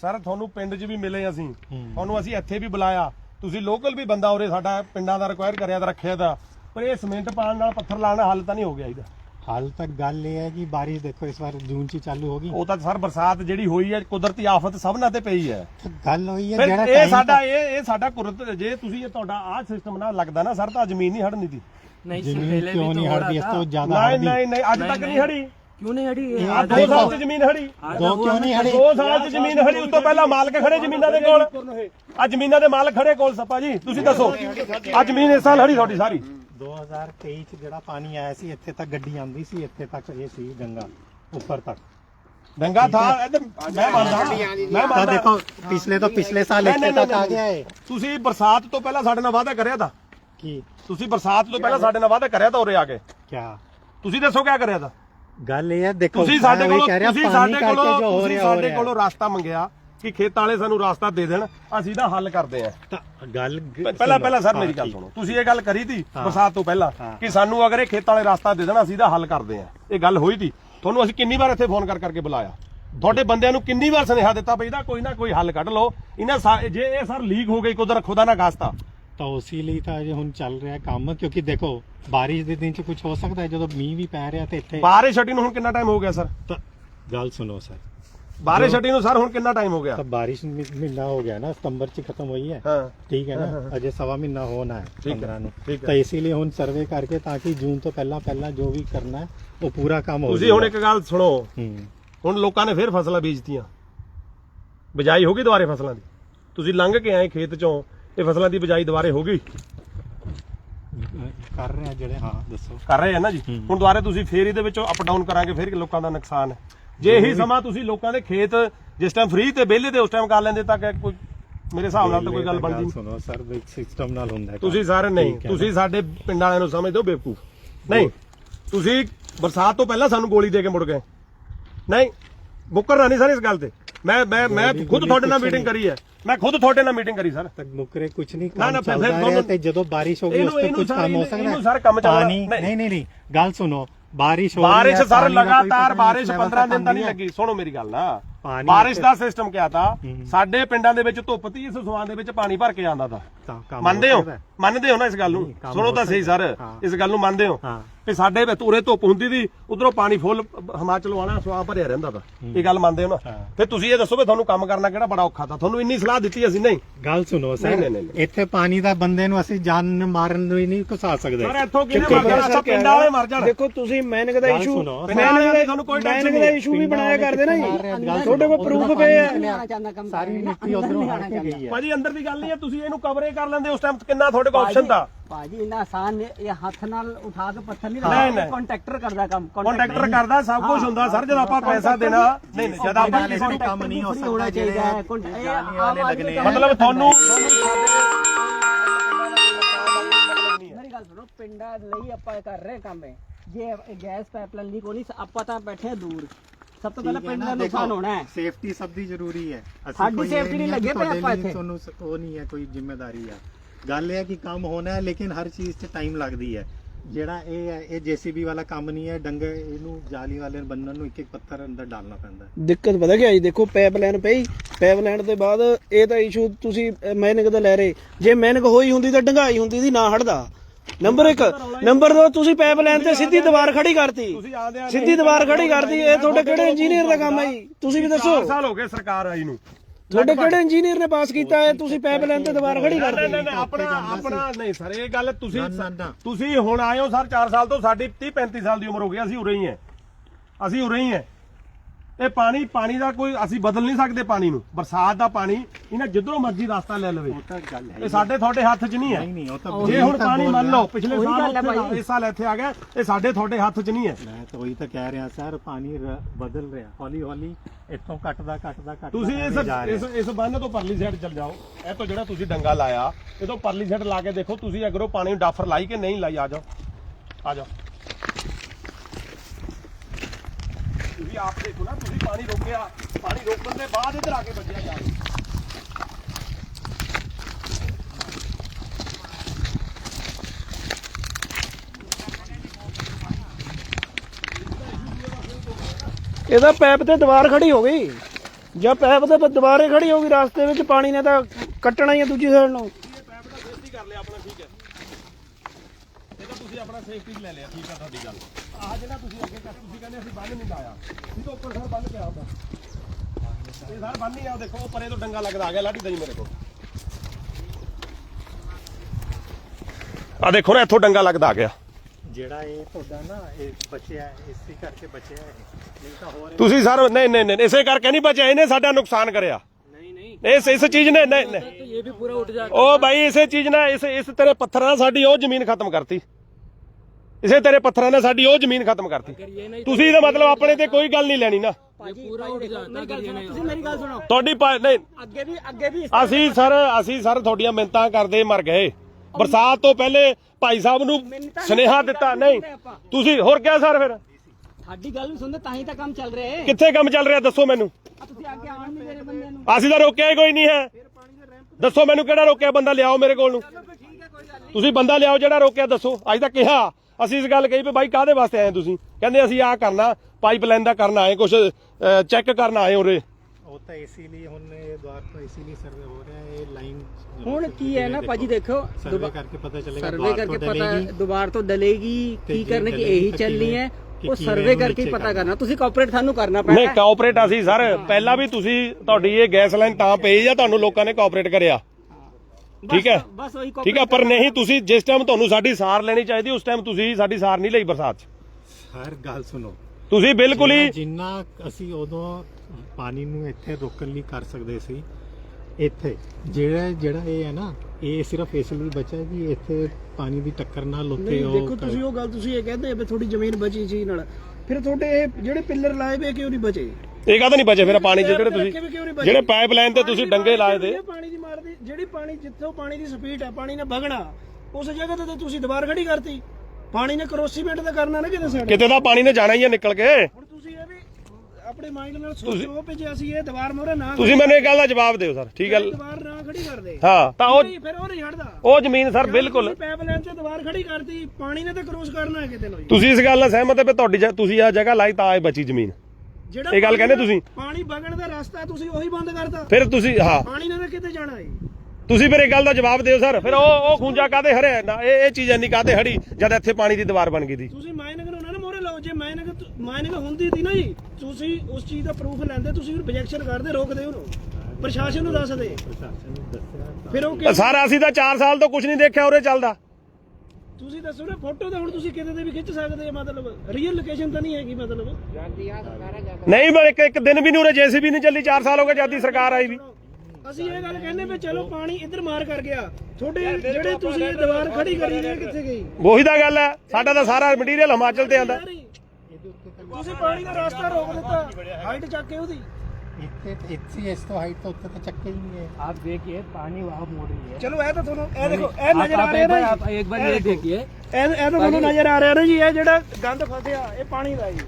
ਸਰ ਤੁਹਾਨੂੰ ਪਿੰਡ 'ਚ ਵੀ ਮਿਲੇ ਅਸੀਂ।
ਹੂੰ।
ਤੁਹਾਨੂੰ ਅਸੀਂ ਇੱਥੇ ਵੀ ਬੁਲਾਇਆ। ਤੁਸੀਂ ਲੋਕਲ ਵੀ ਬੰਦਾ ਉਰੇ ਸਾਡਾ ਪਿੰਡਾਂ ਦਾ ਰਿਕੁਆਇਰ ਕਰਿਆ ਦਾ ਰੱਖਿਆ ਦਾ ਪਰ ਇਹ ਸਿਮੈਂਟ ਪਾਣ ਨਾਲ ਪੱਥਰ ਲਾਣ ਹੱਲ ਤਾਂ ਨਹੀਂ ਹੋ ਗਿਆ ਇਹਦਾ।
ਹਾਲ ਤੱਕ ਗੱਲ ਇਹ ਹੈ ਕਿ ਬਾਰਿਸ਼ ਦੇਖੋ ਇਸ ਵਾਰ ਜੂਨ ਚ ਚਾਲੂ ਹੋ ਗਈ।
ਉਹ ਤਾਂ ਸਰ ਬਰਸਾਤ ਜਿਹੜੀ ਹੋਈ ਹੈ ਕੁਦਰਤੀ ਆਫਤ ਸਭਨਾਂ ਤੇ ਪਈ ਹੈ।
ਗੱਲ ਹੋਈ ਹੈ ਜਿਹੜਾ
ਇਹ ਸਾਡਾ ਇਹ ਇਹ ਸਾਡਾ ਕੁਦਰਤ ਜੇ ਤੁਸੀਂ ਇਹ ਤੁਹਾਡਾ ਆਹ ਸਿਸਟਮ ਨਾਲ ਲੱਗਦਾ ਨਾ ਸਰ ਤਾਂ ਜ਼ਮੀਨ ਨਹੀਂ ਹੜਨੀ ਦੀ
ਨਹੀਂ
ਸੀ
ਪਹਿਲੇ
ਵੀ
ਤੋਂ
ਹੜਦੀ ਇਸ
ਤੋਂ
ਜ਼ਿਆਦਾ
ਨਹੀਂ ਨਹੀਂ ਨਹੀਂ ਅੱਜ ਤੱਕ ਨਹੀਂ ਹੜੀ
ਕਿਉਂ
ਨਹੀਂ
ਹੜੀ?
ਦੋ ਸਾਲ ਚ ਜ਼ਮੀਨ ਹੜੀ। ਦੋ ਸਾਲ ਚ ਜ਼ਮੀਨ ਹੜੀ ਉਸ ਤੋਂ ਪਹਿਲਾਂ ਖੜੇ ਜ਼ਮੀਨਾਂ ਦੇ ਕੋਲ। ਆ ਜ਼ਮੀਨਾਂ ਦੇ ਮਾਲਕ ਖੜੇ ਕੋਲ ਸੱਪਾ ਜੀ ਤੁਸੀਂ ਦੱਸੋ। ਆ ਜ਼ਮੀਨ ਇਸ ਸਾਲ ਹੜੀ ਤੁਹਾਡੀ ਸਾਰੀ।
2023 ਚ ਜਿਹੜਾ ਪਾਣੀ ਆਇਆ ਸੀ ਇੱਥੇ ਤੱਕ ਗੱਡੀ ਆਉਂਦੀ ਸੀ ਇੱਥੇ ਤੱਕ ਇਹ ਸੀ ਗੰਗਾ ਉੱਪਰ ਤੱਕ।
ਡੰਗਾ ਥਾ ਮੈਂ ਮੰਨਦਾ ਮੈਂ ਮੰਨਦਾ।
ਦੇਖੋ ਪਿਛਲੇ ਤੋਂ ਪਿਛਲੇ ਸਾਲ ਇੱਥੇ ਤੱਕ ਆ ਗਿਆ ਹੈ
ਤੁਸੀਂ ਬਰਸਾਤ ਤੋਂ ਪਹਿਲਾਂ ਸਾਡੇ ਨਾਲ ਵਾਅਦਾ ਕਰਿਆ ਤਾਂ।
ਕੀ?
ਤੁਸੀਂ ਬਰਸਾਤ ਤੋਂ ਪਹਿਲਾਂ ਸਾਡੇ ਨਾਲ ਵਾਅਦਾ ਕਰਿਆ ਤਾਂ ਉਰੇ ਆ ਕੇ।
ਕੀ
ਤੁਸੀਂ ਦੱਸੋ ਕਿਆ ਕਰਿਆ ਤਾਂ।
ਗੱਲ ਇਹ ਹੈ ਦੇਖੋ
ਤੁਸੀਂ ਸਾਡੇ ਕੋਲੋਂ ਤੁਸੀਂ ਸਾਡੇ ਕੋਲੋਂ ਤੁਸੀਂ ਸਾਡੇ। ਕੋਲੋਂ ਰਾਸਤਾ ਮੰਗਿਆ ਕਿ ਖੇਤਾਂ ਵਾਲੇ ਸਾਨੂੰ ਰਾਸਤਾ ਦੇ ਦੇਣ ਅਸੀਂ ਦਾ ਹੱਲ ਕਰਦੇ ਆਂ
ਤਾਂ ਗੱਲ
ਪਹਿਲਾਂ। ਪਹਿਲਾਂ ਸਰ ਮੇਰੀ ਗੱਲ। ਸੁਣੋ ਤੁਸੀਂ ਇਹ ਗੱਲ ਕਰੀ ਤੀ। ਬਰਸਾਤ ਤੋਂ ਪਹਿਲਾਂ। ਕਿ ਸਾਨੂੰ ਅਗਰ ਇਹ ਖੇਤਾਂ ਵਾਲੇ ਰਾਸਤਾ ਦੇ ਦੇਣ ਅਸੀਂ ਦਾ ਹੱਲ ਕਰਦੇ ਆਂ ਇਹ ਗੱਲ ਹੋਈ ਤੀ ਤੁਹਾਨੂੰ ਅਸੀਂ ਕਿੰਨੀ ਵਾਰ ਇੱਥੇ ਫੋਨ ਕਰ ਕਰਕੇ ਬੁਲਾਇਆ ਤੁਹਾਡੇ ਬੰਦਿਆਂ ਨੂੰ ਕਿੰਨੀ ਵਾਰ ਸੁਨੇਹਾ ਦਿੱਤਾ ਇਹਦਾ ਕੋਈ ਨਾ ਕੋਈ ਹੱਲ ਕੱਢ ਲਓ ਇਹਨਾਂ ਸਾ- ਜੇ ਇਹ ਸਰ ਲੀਕ ਹੋ ਗਈ ਕੁਦਰ ਖੁਦਾ ਨਾ ਗਾਸਤਾ
ਤਾਂ ਉਸੇ ਲਈ ਤਾਂ ਜੇ ਹੁਣ ਚੱਲ ਰਿਹਾ ਕੰਮ ਕਿਉਂਕਿ ਦੇਖੋ ਬਾਰਿਸ਼ ਦੇ ਦਿਨ ਚ ਕੁਝ ਹੋ ਸਕਦਾ ਹੈ ਜਦੋਂ ਮੀਂਹ ਵੀ ਪੈ ਰਿਹਾ ਤੇ ਇੱਥੇ
ਬਾਰਿਸ਼ ਛੱਡੀ ਨੂੰ ਹੁਣ ਕਿੰਨਾ ਟਾਈਮ ਹੋ ਗਿਆ ਸਰ
ਤਾਂ ਗੱਲ ਸੁਣੋ ਸਰ
ਬਾਰਿਸ਼ ਛੱਡੀ ਨੂੰ ਸਰ ਹੁਣ ਕਿੰਨਾ ਟਾਈਮ ਹੋ ਗਿਆ?
ਤਾਂ ਬਾਰਿਸ਼ ਮਹੀਨਾ ਹੋ ਗਿਆ ਨਾ ਸਤੰਬਰ ਚ ਖਤਮ ਹੋਈ ਹੈ।
ਹਾਂ।
ਠੀਕ ਹੈ ਨਾ? ਅਜੇ ਸਵਾ ਮਹੀਨਾ ਹੋਣਾ ਹੈ
ਠੀਕ ਹੈ,
15 ਨੂੰ।
ਠੀਕ ਹੈ।
ਤਾਂ ਇਸੇ ਲਈ ਹੁਣ ਸਰਵੇ ਕਰਕੇ ਤਾਂ ਕਿ ਜੂਨ ਤੋਂ ਪਹਿਲਾਂ ਪਹਿਲਾਂ ਜੋ ਵੀ ਕਰਨਾ ਹੈ ਉਹ ਪੂਰਾ ਕੰਮ ਹੋ
ਤੁਸੀਂ ਹੁਣ ਇੱਕ ਗੱਲ ਸੁਣੋ।
ਹੂੰ।
ਹੁਣ ਲੋਕਾਂ ਨੇ ਫੇਰ ਫਸਲਾਂ ਬੀਜਤੀਆਂ। ਬਿਜਾਈ ਹੋ ਗਈ ਦੁਬਾਰੇ ਫਸਲਾਂ ਦੀ। ਤੁਸੀਂ ਲੰਘ ਕੇ ਆਏ ਖੇਤ ਚੋਂ। ਇਹ ਫਸਲਾਂ ਦੀ ਬਿਜਾਈ ਦੁਬਾਰੇ ਹੋ ਗਈ?
ਕਰ ਰਹੇ ਆ ਜਿਹੜੇ ਹਾਂ ਦੱਸੋ।
ਕਰ ਰਹੇ ਆ ਨਾ ਜੀ। ਹੁਣ ਦੁਬਾਰੇ ਤੁਸੀਂ ਫੇਰ ਇਹਦੇ ਵਿੱਚੋਂ ਅਪ ਡਾਊਨ ਕਰਾਂਗੇ ਫੇਰ ਲੋਕਾਂ ਦਾ ਨੁਕਸਾਨ ਹੈ। ਜੇ ਇਹੀ ਸਮਾਂ ਤੁਸੀਂ ਲੋਕਾਂ ਦੇ ਖੇਤ ਜਿਸ ਟਾਈਮ ਫ੍ਰੀ ਤੇ ਵਿਹਲੇ ਤੇ ਉਸ ਟਾਈਮ ਕਰ ਲੈਂਦੇ ਤਾਂ ਕਿ ਕੋਈ ਮੇਰੇ ਹਿਸਾਬ ਨਾਲ ਤਾਂ ਕੋਈ ਗੱਲ ਬਣਦੀ ਨਹੀਂ।
ਸੁਣੋ ਸਰ ਇੱਕ ਸਿਸਟਮ ਨਾਲ ਹੁੰਦਾ ਹੈ
ਤੁਸੀਂ ਸਾਰੇ ਨਹੀਂ ਤੁਸੀਂ ਸਾਡੇ ਪਿੰਡ ਵਾਲਿਆਂ ਨੂੰ ਸਮਝਦੇ ਹੋ ਬੇਵਕੂਫ। ਨਹੀਂ ਤੁਸੀਂ ਬਰਸਾਤ ਤੋਂ ਪਹਿਲਾਂ ਸਾਨੂੰ ਗੋਲੀ ਦੇ ਕੇ ਮੁੜ ਗਏ। ਨਹੀਂ ਮੁੱਕਰਨਾ ਨਹੀਂ ਸਰ ਇਸ ਗੱਲ ਤੇ। ਮੈਂ ਮੈਂ ਮੈਂ ਖੁਦ ਤੁਹਾਡੇ ਨਾਲ ਮੀਟਿੰਗ ਕਰੀ ਹੈ। ਮੈਂ ਖੁਦ ਤੁਹਾਡੇ ਨਾਲ ਮੀਟਿੰਗ ਕਰੀ ਸਰ।
ਤੱਕ ਮੁਕਰੇ ਕੁਝ ਨਹੀਂ
ਨਾ,
ਕੰਮ
ਨਾ, ਫਿਰ- ਤੁਹਾਨੂੰ-
ਤੇ ਜਦੋਂ ਬਾਰਿਸ਼ ਹੋ ਗਈ ਉਸ ਤੇ ਕੁਝ
ਸਰ-
ਕੰਮ ਹੋ ਸਕਦਾ
ਇਹਨੂੰ ਸਰ ਕੰਮ
ਪਾਣੀ
ਨਹੀਂ।
ਨਹੀਂ ਨਹੀਂ ਗੱਲ ਸੁਣੋ। ਬਾਰਿਸ਼ ਹੋ ਰਹੀ
ਬਾਰਿਸ਼
ਹੈ,
ਸਰ
ਦਾ ਕੋਈ
ਲਗਾਤਾਰ ਬਾਰਿਸ਼
ਨਹੀਂ,
15 ਦਿਨ ਤਾਂ ਨਹੀਂ
ਹੈ।
ਲੱਗੀ। ਸੁਣੋ ਮੇਰੀ ਗੱਲ ਨਾ।
ਪਾਣੀ
ਬਾਰਿਸ਼ ਦਾ ਸਿਸਟਮ ਕਿਆ ਤਾ
ਹੂੰ।
ਸਾਡੇ ਪਿੰਡਾਂ ਦੇ ਵਿੱਚ ਧੁੱਪ ਤੀ ਇਸ ਸਵਾਨ ਦੇ ਵਿੱਚ ਪਾਣੀ ਭਰ ਕੇ ਆਉਂਦਾ ਤਾ। ਮੰਨਦੇ ਹੋ?
ਹੈ।
ਮੰਨਦੇ ਹੋ ਨਾ ਇਸ ਗੱਲ ਨੂੰ? ਸੁਣੋ
ਹੋ
ਤਾਂ ਸਹੀ ਸਰ
ਹਾਂ।
ਇਸ ਗੱਲ ਨੂੰ ਮੰਨਦੇ ਹੋ। ਵੀ ਸਾਡੇ ਵਿੱਚ ਉਰੇ ਧੁੱਪ ਹੁੰਦੀ ਦੀ ਉਧਰੋਂ ਪਾਣੀ ਫੁੱਲ ਹਿਮਾਚਲ ਵਾਲਾ ਸਵਾਹ ਭਰਿਆ ਰਹਿੰਦਾ ਤਾ। ਇਹ ਗੱਲ ਮੰਨਦੇ ਹੋ ਨਾ। ਫਿਰ ਤੁਸੀਂ ਇਹ ਦੱਸੋ ਵੀ ਤੁਹਾਨੂੰ ਕੰਮ ਕਰਨਾ ਕਿਹੜਾ ਬੜਾ ਔਖਾ ਤਾ? ਤੁਹਾਨੂੰ ਇੰਨੀ ਸਲਾਹ ਦਿੱਤੀ ਅਸੀਂ ਨਹੀਂ?
ਗੱਲ ਸੁਣੋ ਸਰ
ਨਹੀਂ, ਨਹੀਂ, ਨਹੀਂ।
ਇੱਥੇ ਪਾਣੀ ਦਾ ਬੰਦੇ ਨੂੰ ਅਸੀਂ ਜਾਨ ਮਾਰਨ ਨੂੰ ਹੀ ਨਹੀਂ ਘੁਸਾ ਸਕਦੇ।
ਸਰ ਇੱਥੋਂ ਕਿਹਨੇ ਮਰ ਜਾਣਾ? ਸਭ ਪਿੰਡਾਂ ਵਾਲੇ ਮਰ ਜਾਣ।
ਦੇਖੋ ਤੁਸੀਂ ਮੈਨਿਕ ਦਾ ਇਸ਼ੂ
ਵਾਲਿਆਂ ਦੀ ਤੁਹਾਨੂੰ ਕੋਈ ਟੈਨਸ਼ਨ
ਮੈਨਿਕ ਦਾ
ਨਹੀਂ।
ਇਸ਼ੂ ਵੀ ਬਣਾਇਆ ਕਰਦੇ ਨਾ ਤੁਹਾਡੇ ਕੋਲ ਪ੍ਰੂਫ ਪਏ ਆ।
ਸਾਰੀ ਮਿੱਟੀ ਉਧਰੋਂ ਹਟ ਕੇ। ਗਈ ਹੈ
ਭਾਜੀ ਅੰਦਰ ਦੀ ਗੱਲ ਨਹੀਂ ਹੈ ਤੁਸੀਂ ਇਹਨੂੰ ਕਵਰੇ ਕਰ ਲੈਂਦੇ ਉਸ ਟਾਈਮ ਕਿੰਨਾ ਤੁਹਾਡੇ ਕੋਲ ਆਪਸ਼ਨ ਤਾ?
ਭਾਜੀ ਇਹਨਾਂ ਆਸਾਨ ਨੇ ਇਹ ਹੱਥ ਨਾਲ ਉਠਾ ਕੇ ਪੱਥਰ ਨਹੀਂ
ਨਹੀਂ,
ਲੱਗਦਾ
ਨਹੀਂ।
ਕੰਟਰੈਕਟਰ ਕਰਦਾ ਕੰਮ
ਕੰਟਰੈਕਟਰ ਕਰਦਾ ਸਭ ਕੁਝ ਹੁੰਦਾ ਸਰ ਜਦੋਂ ਆਪਾਂ ਪੈਸਾ ਦੇਣਾ ਨਹੀਂ ਨਹੀਂ ਜਦ ਆਪਾਂ ਕਿਸੇ ਨੂੰ
ਕੰਮ ਨਹੀਂ ਹੋ
ਹੋਣਾ
ਸਕਦਾ
ਚਾਹੀਦਾ ਹੈ।
ਜਿਹੜੇ ਜਾਲੀ ਵਾਲੇ ਲੱਗਨੇ ਆ।
ਮਤਲਬ ਤੁਹਾਨੂੰ
ਮੇਰੀ ਗੱਲ ਸੁਣੋ ਪਿੰਡਾਂ ਲਈ ਆਪਾਂ ਕਰ ਰਹੇ ਕੰਮ ਹੈ ਜੇ ਇਹ ਗੈਸ ਪਾਈਪਲਾਈਨ ਲੀਕ ਹੋਣੀ ਆਪਾਂ ਤਾਂ ਬੈਠੇ ਹਾਂ ਦੂਰ। ਸਭ ਤੋਂ ਪਹਿਲਾਂ ਪਿੰਡ ਦਾ ਨੁਕਸਾਨ ਹੋਣਾ ਹੈ।
ਸੇਫਟੀ ਸਭ ਦੀ ਜ਼ਰੂਰੀ ਹੈ। ਅਸੀਂ
ਸਾਡੀ
ਕੋਈ ਇਹ
safety ਨਹੀਂ
ਹੈ ਕਿ
ਲੱਗੇ ਪਏ
ਤੁਹਾਡੇ
ਆਪਾਂ
ਲਈ
ਇੱਥੇ।
ਤੁਹਾਨੂੰ ਸ- ਉਹ ਨਹੀਂ ਹੈ ਕੋਈ ਜ਼ਿੰਮੇਵਾਰੀ ਆ। ਗੱਲ ਇਹ ਹੈ ਕਿ ਕੰਮ ਹੋਣਾ ਹੈ ਲੇਕਿਨ ਹਰ ਚੀਜ਼ 'ਚ ਟਾਈਮ ਲੱਗਦੀ ਹੈ। ਜਿਹੜਾ ਇਹ ਹੈ ਇਹ ਜੀਸੀਬੀ ਵਾਲਾ ਕੰਮ ਨਹੀਂ ਹੈ ਡੰਗੇ ਇਹਨੂੰ ਜਾਲੀ ਵਾਲੇ ਨੂੰ ਬੰਨਣ ਨੂੰ ਇੱਕ ਇੱਕ ਪੱਥਰ ਅੰਦਰ ਡਾਲਣਾ ਪੈਂਦਾ ਹੈ।
ਦਿੱਕਤ ਪਤਾ ਕੀ ਆਈ ਦੇਖੋ ਪਾਈਪਲਾਈਨ ਪਈ। ਪਾਈਪਲਾਈਨ ਦੇ ਬਾਅਦ ਇਹ ਤਾਂ ਇਸ਼ੂ ਤੁਸੀਂ ਮੈਨਿਕ ਦਾ ਲੈ ਰਹੇ। ਜੇ ਮੈਨਿਕ ਹੋਈ ਹੁੰਦੀ ਤਾਂ ਡੰਗਾਈ ਹੁੰਦੀ ਦੀ ਨਾ ਹਟਦਾ। ਨੰਬਰ 1 ਨੰਬਰ 2 ਤੁਸੀਂ ਪਾਈਪਲਾਈਨ ਤੇ ਸਿੱਧੀ ਦੀਵਾਰ ਖੜੀ ਕਰਤੀ। ਸਿੱਧੀ ਦੀਵਾਰ ਖੜੀ ਕਰਤੀ ਇਹ ਤੁਹਾਡੇ ਕਿਹੜੇ ਇੰਜੀਨੀਅਰ ਦਾ ਕੰਮ ਹੈ ਜੀ? ਤੁਸੀਂ ਵੀ ਦੱਸੋ।
4 ਸਾਲ ਹੋ ਗਏ ਸਰਕਾਰ ਆਈ ਨੂੰ।
ਤੁਹਾਡੇ ਕਿਹੜੇ ਇੰਜੀਨੀਅਰ ਨੇ ਪਾਸ ਕੀਤਾ ਹੈ? ਤੁਸੀਂ ਪਾਈਪਲਾਈਨ ਤੇ ਦੀਵਾਰ ਖੜੀ
ਨਹੀਂ
ਕਰਤੀ
ਨਹੀਂ ਨਹੀਂ, ਆਪਣਾ ਆਪਣਾ ਨਹੀਂ ਸਰ ਇਹ ਗੱਲ ਤੁਸੀਂ। ਤੁਸੀਂ ਹੁਣ ਆਏ ਹੋ ਸਰ 4 ਸਾਲ ਤੋਂ ਸਾਡੀ 30 35 ਸਾਲ ਦੀ ਉਮਰ ਹੋ ਗਈ ਅਸੀਂ ਉਰੇ ਹੀ ਹਾਂ। ਅਸੀਂ ਉਰੇ ਹੀ ਹਾਂ। ਇਹ ਪਾਣੀ ਪਾਣੀ ਦਾ ਕੋਈ ਅਸੀਂ ਬਦਲ ਨਹੀਂ ਸਕਦੇ ਪਾਣੀ ਨੂੰ। ਬਰਸਾਤ ਦਾ ਪਾਣੀ ਇਹਨਾਂ ਜਿੱਧਰੋਂ ਮਰਜ਼ੀ ਰਸਤਾ ਲੈ ਲਵੇ।
ਉਹ ਤਾਂ ਗੱਲ ਹੈ
ਇਹ ਸਾਡੇ ਤੁਹਾਡੇ ਹੱਥ 'ਚ ਨਹੀਂ ਹੈ।
ਨਹੀਂ ਨਹੀਂ ਉਹ ਤਾਂ
ਜੇ ਹੁਣ ਪਾਣੀ ਮੰਨ ਲਓ ਪਿਛਲੇ ਸਾਲ ਉੱਥੇ। ਇਸ ਸਾਲ ਇੱਥੇ ਆ ਗਿਆ ਇਹ ਸਾਡੇ ਤੁਹਾਡੇ ਹੱਥ 'ਚ ਨਹੀਂ ਹੈ।
ਮੈਂ ਤਾਂ ਉਹੀ ਤਾਂ ਕਹਿ ਰਿਹਾ ਸਰ ਪਾਣੀ ਬਦਲ ਰਿਹਾ। ਹੌਲੀ ਹੌਲੀ ਇੱਥੋਂ ਘਟਦਾ ਘਟਦਾ ਘਟਦਾ
ਤੁਸੀਂ ਇਸ। ਇਸ ਇਸ ਬੰਨ ਤੋਂ ਪਰਲੀ ਸਾਈਡ ਚੱਲ ਜਾਓ। ਇਹ ਤੋਂ ਜਿਹੜਾ ਤੁਸੀਂ ਡੰਗਾ ਲਾਇਆ ਇਹ ਤੋਂ ਪਰਲੀ ਸਾਈਡ ਲਾ ਕੇ ਦੇਖੋ ਤੁਸੀਂ ਅਗਰੋਂ ਪਾਣੀ ਨੂੰ ਡਾਫਰ ਲਾਈ ਕਿ ਨਹੀਂ ਲਾਈ? ਆ ਜਾਓ। ਆ ਜਾਓ। ਆਪ ਦੇਖੋ ਨਾ ਤੁਸੀਂ ਪਾਣੀ ਰੋਕਿਆ ਪਾਣੀ ਰੋਕਣ ਦੇ ਬਾਅਦ ਇੱਧਰ ਆ ਕੇ ਵੱਜਿਆ ਜਾ ਰਿਹਾ।
ਇਹਦਾ ਪੈਪ ਤੇ ਦੀਵਾਰ ਖੜੀ ਹੋ ਗਈ। ਜਾਂ ਪੈਪ ਤੇ ਦੀਵਾਰੇ ਖੜੀ ਹੋ ਗਈ ਰਸਤੇ ਵਿੱਚ ਪਾਣੀ ਨੇ ਤਾਂ ਕੱਟਣਾ ਹੀ ਹੈ ਦੂਜੀ ਸਾਈਡ ਨੂੰ।
ਇਹ ਪੈਪ ਦਾ ਸੇਫਟੀ ਕਰ ਲਿਆ ਆਪਣਾ ਠੀਕ ਹੈ। ਇਹ ਤਾਂ ਤੁਸੀਂ ਆਪਣਾ ਸੇਫਟੀ ਲੈ ਲਿਆ ਠੀਕ ਹੈ ਤੁਹਾਡੀ ਗੱਲ। ਆ ਤੁਸੀਂ ਸਰ ਦੇਖੋ ਨਾ ਇੱਥੋਂ ਡੰਗਾ ਲੱਗਦਾ ਆ ਗਿਆ।
ਜਿਹੜਾ ਇਹ ਤੁਹਾਡਾ ਨਾ ਇਹ ਬਚਿਆ ਇਸੇ ਕਰਕੇ ਬਚਿਆ ਹੈ ਨਹੀਂ ਤਾਂ ਹੋਰ
ਤੁਸੀਂ ਸਰ ਨਹੀਂ ਨਹੀਂ ਨਹੀਂ ਇਸੇ ਕਰਕੇ ਨਹੀਂ ਬਚਿਆ ਇਹਨੇ ਸਾਡਾ ਨੁਕਸਾਨ ਕਰਿਆ।
ਨਹੀਂ ਨਹੀਂ।
ਇਸ ਇਸ ਚੀਜ਼ ਨੇ ਨਹੀਂ ਨਹੀਂ।
ਇਹ ਵੀ ਪੂਰਾ ਉੱਡ ਜਾ
ਉਹ ਬਾਈ ਇਸੇ ਚੀਜ਼ ਨਾਲ ਇਸ ਇਸ ਤੇਰੇ ਪੱਥਰ ਨਾਲ ਸਾਡੀ ਉਹ ਜ਼ਮੀਨ ਖਤਮ ਕਰਤੀ। ਇਸੇ ਤੇਰੇ ਪੱਥਰਾਂ ਨੇ ਸਾਡੀ ਉਹ ਜ਼ਮੀਨ ਖਤਮ ਕਰਤੀ। ਤੁਸੀਂ ਤਾਂ ਮਤਲਬ ਆਪਣੇ ਤੇ ਕੋਈ ਗੱਲ ਨਹੀਂ ਲੈਣੀ ਨਾ।
ਤੁਸੀਂ ਮੇਰੀ ਗੱਲ ਸੁਣੋ।
ਤੁਹਾਡੀ ਪਾ- ਨਹੀਂ।
ਅੱਗੇ ਵੀ ਅੱਗੇ ਵੀ
ਅਸੀਂ ਸਰ ਅਸੀਂ ਸਰ ਤੁਹਾਡੀਆਂ ਕਰਦੇ ਮਰ ਗਏ। ਬਰਸਾਤ ਤੋਂ ਪਹਿਲੇ ਭਾਈ ਸਾਹਿਬ ਨੂੰ ਸੁਨੇਹਾ ਦਿੱਤਾ ਨਹੀਂ। ਤੁਸੀਂ ਹੋਰ ਕਿਹਾ ਸਰ ਫਿਰ?
ਸਾਡੀ ਗੱਲ ਵੀ ਸੁਣਦੇ ਤਾਂ ਹੀ ਤਾਂ ਕੰਮ ਚੱਲ ਰਿਹਾ ਹੈ
ਕਿੱਥੇ ਕੰਮ ਚੱਲ ਰਿਹਾ ਦੱਸੋ ਮੈਨੂੰ। ਅਸੀਂ ਤਾਂ ਰੋਕਿਆ ਕੋਈ ਨਹੀਂ ਹੈ। ਦੱਸੋ ਮੈਨੂੰ ਕਿਹੜਾ ਰੋਕਿਆ ਬੰਦਾ ਲਿਆਓ ਮੇਰੇ ਕੋਲ ਨੂੰ। ਤੁਸੀਂ ਬੰਦਾ ਲਿਆਓ ਜਿਹੜਾ ਰੋਕਿਆ ਦੱਸੋ। ਅੱਜ ਤਾਂ ਕਿਹਾ ਅਸੀਂ ਇਸ ਗੱਲ ਕਹੀ ਵੀ ਬਾਈ ਕਾਹਦੇ ਵਾਸਤੇ ਆਏ ਤੁਸੀਂ? ਕਹਿੰਦੇ ਅਸੀਂ ਆਹ ਕਰਨਾ ਪਾਈਪਲਾਈਨ ਦਾ ਕਰਨਾ ਆਏ ਕੁਝ ਚੈੱਕ ਕਰਨ ਆਏ ਉਰੇ।
ਉਹ ਤਾਂ ਇਸੇ ਲਈ ਹੁਣ ਇਹ ਦੁਆਰ ਤੋਂ ਇਸੇ ਲਈ ਸਰਵੇ ਹੋ ਰਿਹਾ ਹੈ ਇਹ ਲਾਈਨ
ਹੁਣ ਕੀ ਹੈ ਨਾ ਭਾਜੀ ਦੇਖੋ
ਸਰਵੇ ਕਰਕੇ ਪਤਾ ਚੱਲੇਗਾ
ਸਰਵੇ
ਦੁਆਰ
ਕਰਕੇ
ਤੋਂ
ਪਤਾ
ਡਲੇਗੀ।
ਦੁਬਾਰ ਤੋਂ ਡਲੇਗੀ ਕੀ ਕਰਨੇ ਕੀ ਇਹੀ ਚੱਲਣੀ ਹੈ ਉਹ ਸਰਵੇ ਕਰਕੇ ਹੀ ਪਤਾ
ਕਰਨਾ।
ਕਰਨਾ ਤੁਸੀਂ ਕੋਆਪਰੇਟ ਸਾਨੂੰ ਕਰਨਾ ਪੈਣਾ।
ਨਹੀਂ ਕੋਆਪਰੇਟ ਅਸੀਂ ਸਰ ਪਹਿਲਾਂ ਵੀ ਤੁਸੀਂ ਤੁਹਾਡੀ ਇਹ ਗੈਸ ਲਾਈਨ ਤਾਂ ਪਈ ਆ ਤੁਹਾਨੂੰ ਲੋਕਾਂ ਨੇ ਕੋਆਪਰੇਟ ਕਰਿਆ? ਠੀਕ ਹੈ?
ਬਸ ਉਹੀ
ਠੀਕ ਹੈ ਪਰ ਨਹੀਂ ਤੁਸੀਂ ਜਿਸ ਟਾਈਮ ਤੁਹਾਨੂੰ ਸਾਡੀ ਸਾਰ ਲੈਣੀ ਚਾਹੀਦੀ ਉਸ ਟਾਈਮ ਤੁਸੀਂ ਸਾਡੀ ਸਾਰ ਨਹੀਂ ਲਈ ਬਰਸਾਤ 'ਚ।
ਹਰ ਗੱਲ ਸੁਣੋ।
ਤੁਸੀਂ ਬਿਲਕੁਲ ਹੀ
ਜਿੰਨਾ ਅਸੀਂ ਉਦੋਂ ਪਾਣੀ ਨੂੰ ਇੱਥੇ ਰੋਕਣ ਲਈ ਕਰ ਸਕਦੇ ਸੀ ਇੱਥੇ। ਜਿਹੜਾ ਜਿਹੜਾ ਇਹ ਹੈ ਨਾ ਇਹ ਸਿਰਫ ਇਸ ਲਈ ਬਚਿਆ ਕਿ ਇੱਥੇ ਪਾਣੀ ਦੀ ਟੱਕਰ ਨਾਲ ਉੱਤੇ
ਨਹੀਂ
ਉਹ
ਦੇਖੋ ਤੁਸੀਂ ਉਹ ਗੱਲ ਤੁਸੀਂ ਇਹ ਕਹਿੰਦੇ ਵੀ ਥੋੜੀ ਜ਼ਮੀਨ ਬਚੀ ਸੀ ਨਾਲ। ਫਿਰ ਤੁਹਾਡੇ ਇਹ ਜਿਹੜੇ ਪਿੱਲਰ ਲਾਏ ਵੇ ਕਿਉਂ ਨਹੀਂ ਬਚੇ?
ਇਹ ਕਾਹਦਾ ਨਹੀਂ ਬਚੇ? ਫਿਰ ਪਾਣੀ 'ਚ ਜਿਹੜੇ ਤੁਸੀਂ? ਜਿਹੜੇ ਪਾਈਪਲਾਈਨ ਤੇ ਤੁਸੀਂ ਡੰਗੇ ਲਾਏ ਦੇ।
ਪਾਣੀ ਦੀ ਮਾਰਦੀ ਜਿਹੜੀ ਪਾਣੀ ਜਿੱਥੋਂ ਪਾਣੀ ਦੀ ਸਪੀਡ ਹੈ ਪਾਣੀ ਨੇ ਵਗਣਾ ਉਸ ਜਗ੍ਹਾ ਤੇ ਤੁਸੀਂ ਦੀਵਾਰ ਖੜੀ ਕਰਤੀ। ਪਾਣੀ ਨੇ ਕਰੋਸੀਮੈਂਟ ਤਾਂ ਕਰਨਾ ਨਾ ਕਿਤੇ ਸਾਡਾ।
ਕਿਤੇ ਤਾਂ ਪਾਣੀ ਨੇ ਜਾਣਾ ਹੀ ਆ ਨਿਕਲ ਕੇ।
ਹੁਣ ਤੁਸੀਂ ਇਹ ਵੀ ਆਪਣੇ ਮਾਈਂਡ ਨਾਲ ਸੋਚੋ ਵੀ ਜੇ ਅਸੀਂ ਇਹ ਦੀਵਾਰ ਮੋਰੇ ਨਾ
ਤੁਸੀਂ ਮੈਨੂੰ ਇਹ ਗੱਲ ਦਾ ਜਵਾਬ ਦਿਓ ਸਰ ਠੀਕ ਹੈ
ਦੀਵਾਰ ਨਾ ਖੜੀ ਕਰਦੇ।
ਹਾਂ ਤਾਂ ਉਹ
ਫਿਰ ਉਹ ਨਹੀਂ ਛੱਡਦਾ
ਉਹ ਜ਼ਮੀਨ ਸਰ ਬਿਲਕੁਲ।
ਪਾਈਪ ਲਾਈਨ ਤੇ ਦੀਵਾਰ ਖੜੀ ਕਰਤੀ ਪਾਣੀ ਨੇ ਤਾਂ ਕਰੋਸ ਕਰਨਾ ਹੈ ਕਿਤੇ ਨੂੰ।
ਤੁਸੀਂ ਇਸ ਗੱਲ ਨਾਲ ਸਹਿਮਤ ਹੈ ਵੀ ਤੁਹਾਡੀ ਤੁਸੀਂ ਆ ਜਗ੍ਹਾ ਲਾਈ ਤਾਂ ਇਹ ਬਚੀ ਜ਼ਮੀਨ।
ਜਿਹੜਾ
ਇਹ ਗੱਲ ਕਹਿੰਦੇ ਤੁਸੀਂ?
ਪਾਣੀ ਵਗਣ ਦਾ ਰਸਤਾ ਤੁਸੀਂ ਉਹੀ ਬੰਦ ਕਰਤਾ।
ਫਿਰ ਤੁਸੀਂ ਹਾਂ।
ਪਾਣੀ ਨੇ ਤਾਂ ਕਿਤੇ ਜਾਣਾ ਹੈ
ਤੁਸੀਂ ਫਿਰ ਇਹ ਗੱਲ ਦਾ ਜਵਾਬ ਦਿਓ ਸਰ। ਫਿਰ ਉਹ ਉਹ ਖੂੰਜਾ ਕਾਦੇ ਹਰਿਆ ਨਾ ਇਹ ਇਹ ਚੀਜ਼ ਇੰਨੀ ਕਾਦੇ ਹੜੀ? ਜਦ ਇੱਥੇ ਪਾਣੀ ਦੀ ਦੀਵਾਰ ਬਣ ਗਈ ਦੀ
ਤੁਸੀਂ ਮਾਇਨਗਰ ਹੋਣਾ ਨਾ ਮੋਰੇ ਲਾਓ। ਜੇ ਮਾਇਨਗਰ ਮਾਇਨਗਰ ਹੁੰਦੀ ਸੀ ਨਾ ਜੀ ਤੁਸੀਂ ਉਸ ਚੀਜ਼ ਦਾ ਪ੍ਰੂਫ ਲੈਂਦੇ ਤੁਸੀਂ ਰਿਜੈਕਸ਼ਨ ਕਰਦੇ ਰੋਕਦੇ ਉਹਨੂੰ। ਪ੍ਰਸ਼ਾਸਨ ਨੂੰ ਦੱਸਦੇ।
ਪ੍ਰਸ਼ਾਸਨ ਨੂੰ ਦੱਸਿਆ
ਫਿਰ ਉਹ
ਸਰ ਅਸੀਂ ਤਾਂ 4 ਸਾਲ ਤੋਂ ਕੁਝ ਨਹੀਂ ਦੇਖਿਆ ਉਰੇ ਚੱਲਦਾ।
ਤੁਸੀਂ ਦੱਸੋ ਨਾ ਫੋਟੋ ਤਾਂ ਹੁਣ ਤੁਸੀਂ ਕਿਤੇ ਤੇ ਵੀ ਖਿੱਚ ਸਕਦੇ ਆ ਮਤਲਬ ਰੀਅਲ ਲੋਕੇਸ਼ਨ ਤਾਂ ਨਹੀਂ ਹੈਗੀ ਮਤਲਬ।
ਨਹੀਂ ਪਰ ਇੱਕ ਇੱਕ ਦਿਨ ਵੀ ਨਹੀਂ ਉਰੇ ਜੇਸੀਬੀ ਨਹੀਂ ਚੱਲੀ 4 ਸਾਲ ਹੋ ਗਏ ਜਦ ਦੀ ਸਰਕਾਰ ਆਈ ਵੀ।
ਅਸੀਂ ਇਹ ਗੱਲ ਕਹਿੰਦੇ ਵੀ ਚਲੋ ਪਾਣੀ ਇੱਧਰ ਮਾਰ ਕਰ ਗਿਆ। ਤੁਹਾਡੇ ਜਿਹੜੇ ਤੁਸੀਂ ਇਹ ਦੀਵਾਰ ਖੜੀ ਕਰੀ ਗਏ ਕਿੱਥੇ ਗਈ?
ਉਹੀ ਤਾਂ ਗੱਲ ਹੈ ਸਾਡਾ ਤਾਂ ਸਾਰਾ ਮਟੀਰੀਅਲ ਹਿਮਾਚਲ ਤੇ ਆਂਦਾ
ਤੁਸੀਂ ਪਾਣੀ ਦਾ ਰਸਤਾ ਰੋਕ ਦਿੱਤਾ ਹਾਈਟ ਚੱਕ ਕੇ ਉਹਦੀ।
ਇੱਥੇ ਇੱਥੇ ਇਸ ਤੋਂ ਹਾਈਟ ਤੋਂ ਉੱਤੇ ਤਾਂ ਚੱਕੇ ਹੀ ਨਹੀਂ ਹੈ
आप देखिए पानी वहाँ मोड़ रही है
ਚਲੋ ਇਹ ਤਾਂ ਤੁਹਾਨੂੰ ਇਹ ਦੇਖੋ ਇਹ ਨਜ਼ਰ ਆ
आप
ਰਿਹਾ
एक बार
ਨਾ
आप
ਜੀ।
एक बार
ਇਹ
ये
ਦੇਖੋ।
देखिए
ਇਹ ਇਹ ਤਾਂ ਤੁਹਾਨੂੰ ਨਜ਼ਰ ਆ ਰਿਹਾ ਨਾ ਜੀ ਇਹ ਜਿਹੜਾ ਗੰਦ ਫਸਿਆ ਇਹ ਪਾਣੀ ਦਾ ਜੀ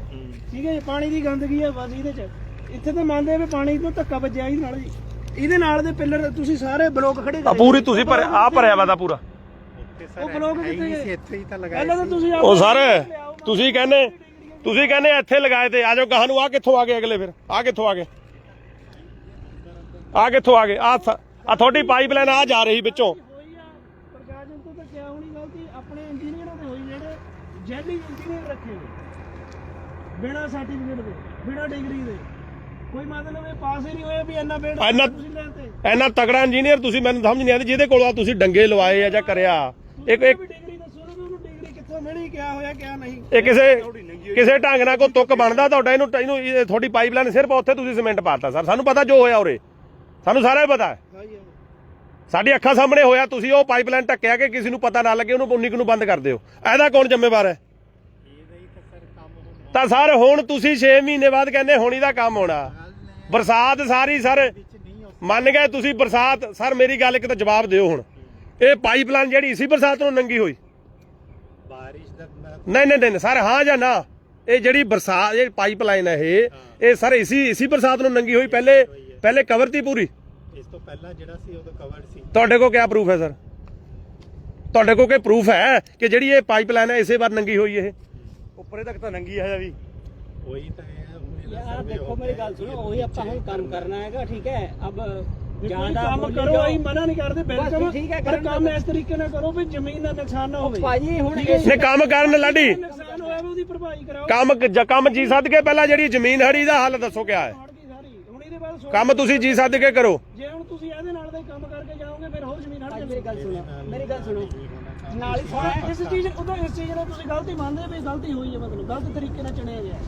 ਠੀਕ ਹੈ ਜੀ ਪਾਣੀ ਦੀ ਗੰਦਗੀ ਹੈ ਬਸ ਇਹਦੇ ਚ ਇੱਥੇ ਤਾਂ ਮੰਨਦੇ ਆ ਵੀ ਪਾਣੀ ਤੋਂ ਧੱਕਾ ਵੱਜਿਆ ਇਹਦੇ ਨਾਲ ਜੀ ਇਹਦੇ ਨਾਲ ਦੇ ਪਿੱਲਰ ਤੁਸੀਂ ਸਾਰੇ ਬਲੋਕ ਖੜੇ
ਆ
ਕਰੇ
ਪੂਰੀ ਤੁਸੀਂ ਭਰ ਆ ਭਰਿਆ ਵਾ ਦਾ ਪੂਰਾ
ਉੱਤੇ
ਉਹ
ਸਰ
ਬਲੋਕ
ਹੈ ਹੀ
ਕਿੱਥੇ
ਨਹੀਂ
ਗਏ?
ਸੀ ਇੱਥੇ ਹੀ ਤਾਂ ਲਗਾਏ
ਪਹਿਲਾਂ ਤਾਂ ਤੁਸੀਂ
ਉਹ ਸਰ ਤੁਸੀਂ ਕਹਿੰਦੇ ਤੁਸੀਂ ਕਹਿੰਦੇ ਇੱਥੇ ਲਗਾਏ ਤੇ ਆਜੋ ਗਾਹ ਨੂੰ ਆ ਕਿੱਥੋਂ ਆ ਗਏ ਅਗਲੇ ਫਿਰ ਆ ਕਿੱਥੋਂ ਆ ਗਏ ਆ ਕਿੱਥੋਂ ਆ ਗਏ? ਆ ਆ ਤੁਹਾਡੀ ਪਾਈਪਲਾਈਨ ਆ ਜਾ ਰਹੀ ਵਿੱਚੋਂ।
ਹੋਈ ਆ ਪ੍ਰਕਾਸ਼ਨ ਤੋਂ ਤਾਂ ਕਿਆ ਹੋਣੀ ਗਲਤੀ ਆਪਣੇ ਇੰਜੀਨੀਅਰਾਂ ਤੇ ਹੋਈ ਜਿਹੜੇ ਜੈਲੀ ਇੰਜੀਨੀਅਰ ਰੱਖੇ ਨੇ ਬਿਨਾ ਸਰਟੀਫਿਕੇਟ ਦੇ ਬਿਨਾ ਡਿਗਰੀ ਦੇ। ਕੋਈ ਮਤਲਬ ਇਹ ਪਾਸ ਹੀ ਨਹੀਂ ਹੋਏ ਵੀ ਇੰਨਾ ਬੇੜ
ਇੰਨਾ-
ਤੁਸੀਂ ਲੈਤੇ
ਇੰਨਾ ਤਗੜਾ ਇੰਜੀਨੀਅਰ ਤੁਸੀਂ ਮੈਨੂੰ ਸਮਝ ਨਹੀਂ ਆਉਂਦੀ ਜਿਹਦੇ ਕੋਲ ਆ ਤੁਸੀਂ ਡੰਗੇ ਲਵਾਏ ਆ ਜਾਂ ਕਰਿਆ। ਇੱਕ ਇੱਕ
ਵੀ ਡਿਗਰੀ ਦੱਸੋ ਨਾ ਵੀ ਉਹਨੂੰ ਡਿਗਰੀ ਕਿੱਥੋਂ ਮਿਲੀ ਕਿਆ ਹੋਇਆ ਕਿਆ ਨਹੀਂ।
ਇਹ ਕਿਸੇ ਕਿਸੇ ਢੰਗ ਨਾਲ ਕੋਈ ਤੁੱਕ ਬਣਦਾ ਤੁਹਾਡਾ ਇਹਨੂੰ ਇਹਨੂੰ ਇਹ ਤੁਹਾਡੀ ਪਾਈਪਲਾਈਨ ਸਿਰਫ ਉੱਥੇ ਤੁਸੀਂ ਸੀਮੈਂਟ ਪਾਤਾ ਸਰ। ਸਾਨੂੰ ਪਤਾ ਜੋ ਹੋਇਆ ਉਰੇ। ਸਾਨੂੰ ਸਾਰਾ ਹੀ ਪਤਾ ਹੈ। ਸਾਡੀ ਅੱਖਾਂ ਸਾਹਮਣੇ ਹੋਇਆ ਤੁਸੀਂ ਉਹ ਪਾਈਪਲਾਈਨ ਢੱਕਿਆ ਕਿ ਕਿਸੇ ਨੂੰ ਪਤਾ ਨਾ ਲੱਗੇ ਉਹਨੂੰ 19 ਕੁ ਨੂੰ ਬੰਦ ਕਰ ਦਿਓ। ਇਹਦਾ ਕੌਣ ਜ਼ਿੰਮੇਵਾਰ ਹੈ?
ਤਾਂ ਸਰ ਹੋਣਾ
ਤੁਸੀਂ 6 ਮਹੀਨੇ ਬਾਅਦ ਕਹਿੰਦੇ ਹੁਣ ਇਹਦਾ ਕੰਮ ਹੋਣਾ। ਬਰਸਾਤ ਸਾਰੀ ਸਰ ਮੰਨ ਗਏ ਤੁਸੀਂ ਬਰਸਾਤ। ਸਰ ਮੇਰੀ ਗੱਲ ਇੱਕ ਤਾਂ ਜਵਾਬ ਦਿਓ ਹੁਣ। ਇਹ ਪਾਈਪਲਾਈਨ ਜਿਹੜੀ ਇਸੀ ਬਰਸਾਤ ਨੂੰ ਨੰਗੀ ਹੋਈ? ਨਹੀਂ ਨਹੀਂ ਨਹੀਂ ਸਰ ਹਾਂ ਜਾਂ ਨਾ? ਇਹ ਜਿਹੜੀ ਬਰਸਾਤ ਇਹ ਪਾਈਪਲਾਈਨ ਹੈ ਇਹ ਇਹ ਸਰ ਇਸੀ ਇਸੀ ਬਰਸਾਤ ਨੂੰ ਨੰਗੀ ਹੋਈ। ਪਹਿਲੇ ਪਹਿਲੇ ਕਵਰ ਤੀ ਪੂਰੀ?
ਇਸ ਤੋਂ ਪਹਿਲਾਂ ਜਿਹੜਾ ਸੀ ਉਦੋਂ ਕਵਰਡ ਸੀ।
ਤੁਹਾਡੇ ਕੋਲ ਕਿਆ ਪ੍ਰੂਫ ਹੈ ਸਰ ਤੁਹਾਡੇ ਕੋਲ ਕੋਈ ਪ੍ਰੂਫ ਹੈ ਕਿ ਜਿਹੜੀ ਇਹ ਪਾਈਪਲਾਈਨ ਹੈ ਇਸੇ ਵਾਰ ਨੰਗੀ ਹੋਈ ਇਹ?
ਉੱਪਰੇ ਤੱਕ ਤਾਂ ਨੰਗੀ ਹੈ ਵੀ।
ਉਹੀ ਤਾਂ ਹੈ ਹੁਣ ਇਹਦਾ
ਯਾਰ
survey
ਦੇਖੋ
ਹੋ
ਮੇਰੀ
ਗਿਆ।
ਗੱਲ ਸੁਣੋ ਉਹੀ ਆਪਾਂ ਹੁਣ ਕੰਮ ਕਰਨਾ ਹੈਗਾ ਠੀਕ ਹੈ? ਅਬ
ਕੋਈ
ਜ਼ਿਆਦਾ
ਕੰਮ ਕਰੋ। ਅਸੀਂ ਮਨਾ ਨਹੀਂ ਕਰਦੇ ਬਿਲਕੁਲ।
ਠੀਕ ਹੈ,
ਪਰ ਕੰਮ ਇਸ ਤਰੀਕੇ ਨਾਲ ਕਰੋ ਵੀ ਜ਼ਮੀਨ ਦਾ ਨੁਕਸਾਨ ਨਾ ਹੋਵੇ।
ਭਾਜੀ ਹੁਣ। ਇਹ
ਕੰਮ ਕਰਨ ਲਾਡੀ।
ਨੁਕਸਾਨ ਹੋਇਆ ਜਾਵੇ ਉਹਦੀ ਭਰਪਾਈ ਕਰਾਓ।
ਕੰਮ ਜ- ਕੰਮ ਜੀ ਸੱਦ ਕੇ ਪਹਿਲਾਂ ਜਿਹੜੀ ਜ਼ਮੀਨ ਹੜੀ ਦਾ ਹੱਲ ਦੱਸੋ ਕਿਆ ਹੈ?
ਹੜ ਗਈ ਸਾਰੀ ਹੁਣ ਇਹਦੇ ਬਾਅਦ ਸੋਚ-
ਕੰਮ ਤੁਸੀਂ ਜੀ ਸੱਦ ਕੇ ਕਰੋ
ਜੇ ਹੁਣ ਤੁਸੀਂ ਇਹਦੇ ਨਾਲ ਦਾ ਹੀ ਕੰਮ ਕਰਕੇ ਜਾਓਗੇ ਫਿਰ ਹੋਰ ਜ਼ਮੀਨ ਹੜ
ਭਾਜੀ
ਜਾਵੇ
ਮੇਰੀ ਗੱਲ ਸੁਣੋ ਮੇਰੀ ਗੱਲ ਸੁਣੋ ਨਾਲ ਹੀ ਸੁਣੋ
ਹੁਣ ਇਸ ਚੀਜ਼ ਉਦੋਂ ਇਸ ਚੀਜ਼ ਨਾਲ ਤੁਸੀਂ ਗਲਤੀ ਮੰਨਦੇ ਵੀ ਗਲਤੀ ਹੋਈ ਹੈ ਮਤਲਬ ਗਲਤ ਤਰੀਕੇ ਨਾਲ ਚਣਿਆ ਗਿਆ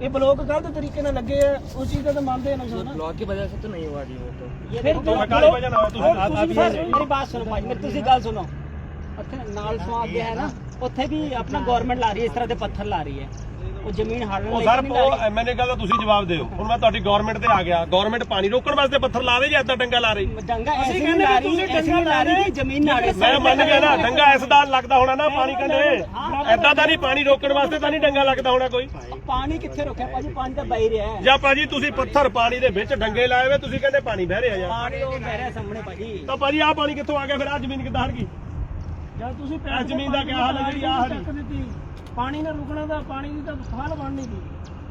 ਇਹ ਬਲੋਕ ਗਲਤ ਤਰੀਕੇ ਨਾਲ ਲੱਗੇ ਆ ਉਸ ਚੀਜ਼ ਦਾ ਤਾਂ ਮੰਨਦੇ ਨਾ ਸੋਨਾ
ब्लॉक की वजह से तो नहीं हुआ जी वो तो
ਇਹ
ਫਿਰ
ਦੇਖੋ
ਕਾਲੀ ਵਜ੍ਹਾ ਨਾਲ ਤੁਸੀਂ
ਤੁਸੀਂ ਸਰ ਮੇਰੀ ਬਾਤ ਸੁਣੋ ਭਾਜੀ ਮੇਰੀ ਤੁਸੀਂ ਗੱਲ ਸੁਣੋ ਉੱਥੇ ਨਾਲ ਸੋ ਅੱਗੇ ਹੈ ਨਾ ਉੱਥੇ ਵੀ ਆਪਣਾ ਗਵਰਨਮੈਂਟ ਲਾ ਰਹੀ ਹੈ ਇਸ ਤਰ੍ਹਾਂ ਦੇ ਪੱਥਰ ਲਾ ਰਹੀ ਹੈ ਉਹ ਜ਼ਮੀਨ
ਉਹ ਸਰ ਉਹ ਗੱਲ ਦਾ ਤੁਸੀਂ ਜਵਾਬ ਦਿਓ। ਹੁਣ ਮੈਂ ਤੁਹਾਡੀ ਗਵਰਨਮੈਂਟ ਤੇ ਆ ਗਿਆ। ਗਵਰਨਮੈਂਟ ਪਾਣੀ ਰੋਕਣ ਵਾਸਤੇ ਪੱਥਰ ਲਾ ਦੇ ਜਾਂ ਏਦਾਂ ਡੰਗਾ ਲਾ ਰਹੀ?
ਡੰਗਾ
ਅਸੀਂ
ਐਸੀ
ਕਹਿੰਦੇ
ਨਹੀਂ ਲਾ
ਵੀ
ਰਹੀ
ਤੁਸੀਂ
ਐਸੀ
ਡੰਗਾ
ਨਹੀਂ ਲਾ ਰਹੀ ਕਿ ਜ਼ਮੀਨ ਨਾੜੇ
ਮੈਂ ਮੰਨ ਗਿਆ ਨਾ ਡੰਗਾ ਇਸ ਦਾ ਲੱਗਦਾ ਹੋਣਾ ਨਾ ਪਾਣੀ ਕੰਢੇ ਏਦਾਂ ਤਾਂ ਨਹੀਂ ਪਾਣੀ ਰੋਕਣ ਵਾਸਤੇ ਤਾਂ ਨਹੀਂ ਡੰਗਾ ਲੱਗਦਾ ਹੋਣਾ ਕੋਈ।
ਪਾਣੀ ਕਿੱਥੇ ਰੁਕਿਆ? ਭਾਜੀ ਪਾਣੀ ਤਾਂ ਬਹਿ ਰਿਹਾ ਹੈ।
ਜਾਂ ਭਾਜੀ ਤੁਸੀਂ ਪੱਥਰ ਪਾਣੀ ਦੇ ਵਿੱਚ ਡੰਗੇ ਲਾਏ ਹੋਏ ਤੁਸੀਂ ਕਹਿੰਦੇ ਪਾਣੀ ਬਹਿ ਰਿਹਾ ਜਾਂ?
ਪਾਣੀ ਉਹ ਬਹਿ ਰਿਹਾ ਸਾਹਮਣੇ ਭਾਜੀ।
ਤਾਂ ਭਾਜੀ ਆਹ ਪਾਣੀ ਕਿੱਥੋਂ ਆ ਗਿਆ? ਫਿਰ ਆਹ ਜ਼ਮੀਨ ਕਿੱਦਾਂ ਹਟ ਗਈ?
ਤੁਸੀਂ
ਆਹ ਜ਼ਮੀਨ ਦਾ ਕਿਆ ਹਾਲ ਹੈ ਜਿਹੜੀ ਆਹ ਹਰੀ?
ਚੱਕ ਦਿੱਤੀ ਪਾਣੀ ਨੇ ਰੁਕਣਾ ਦਾ ਪਾਣੀ ਦੀ ਤਾਂ ਫਾਲ ਬਣਨੀ ਸੀ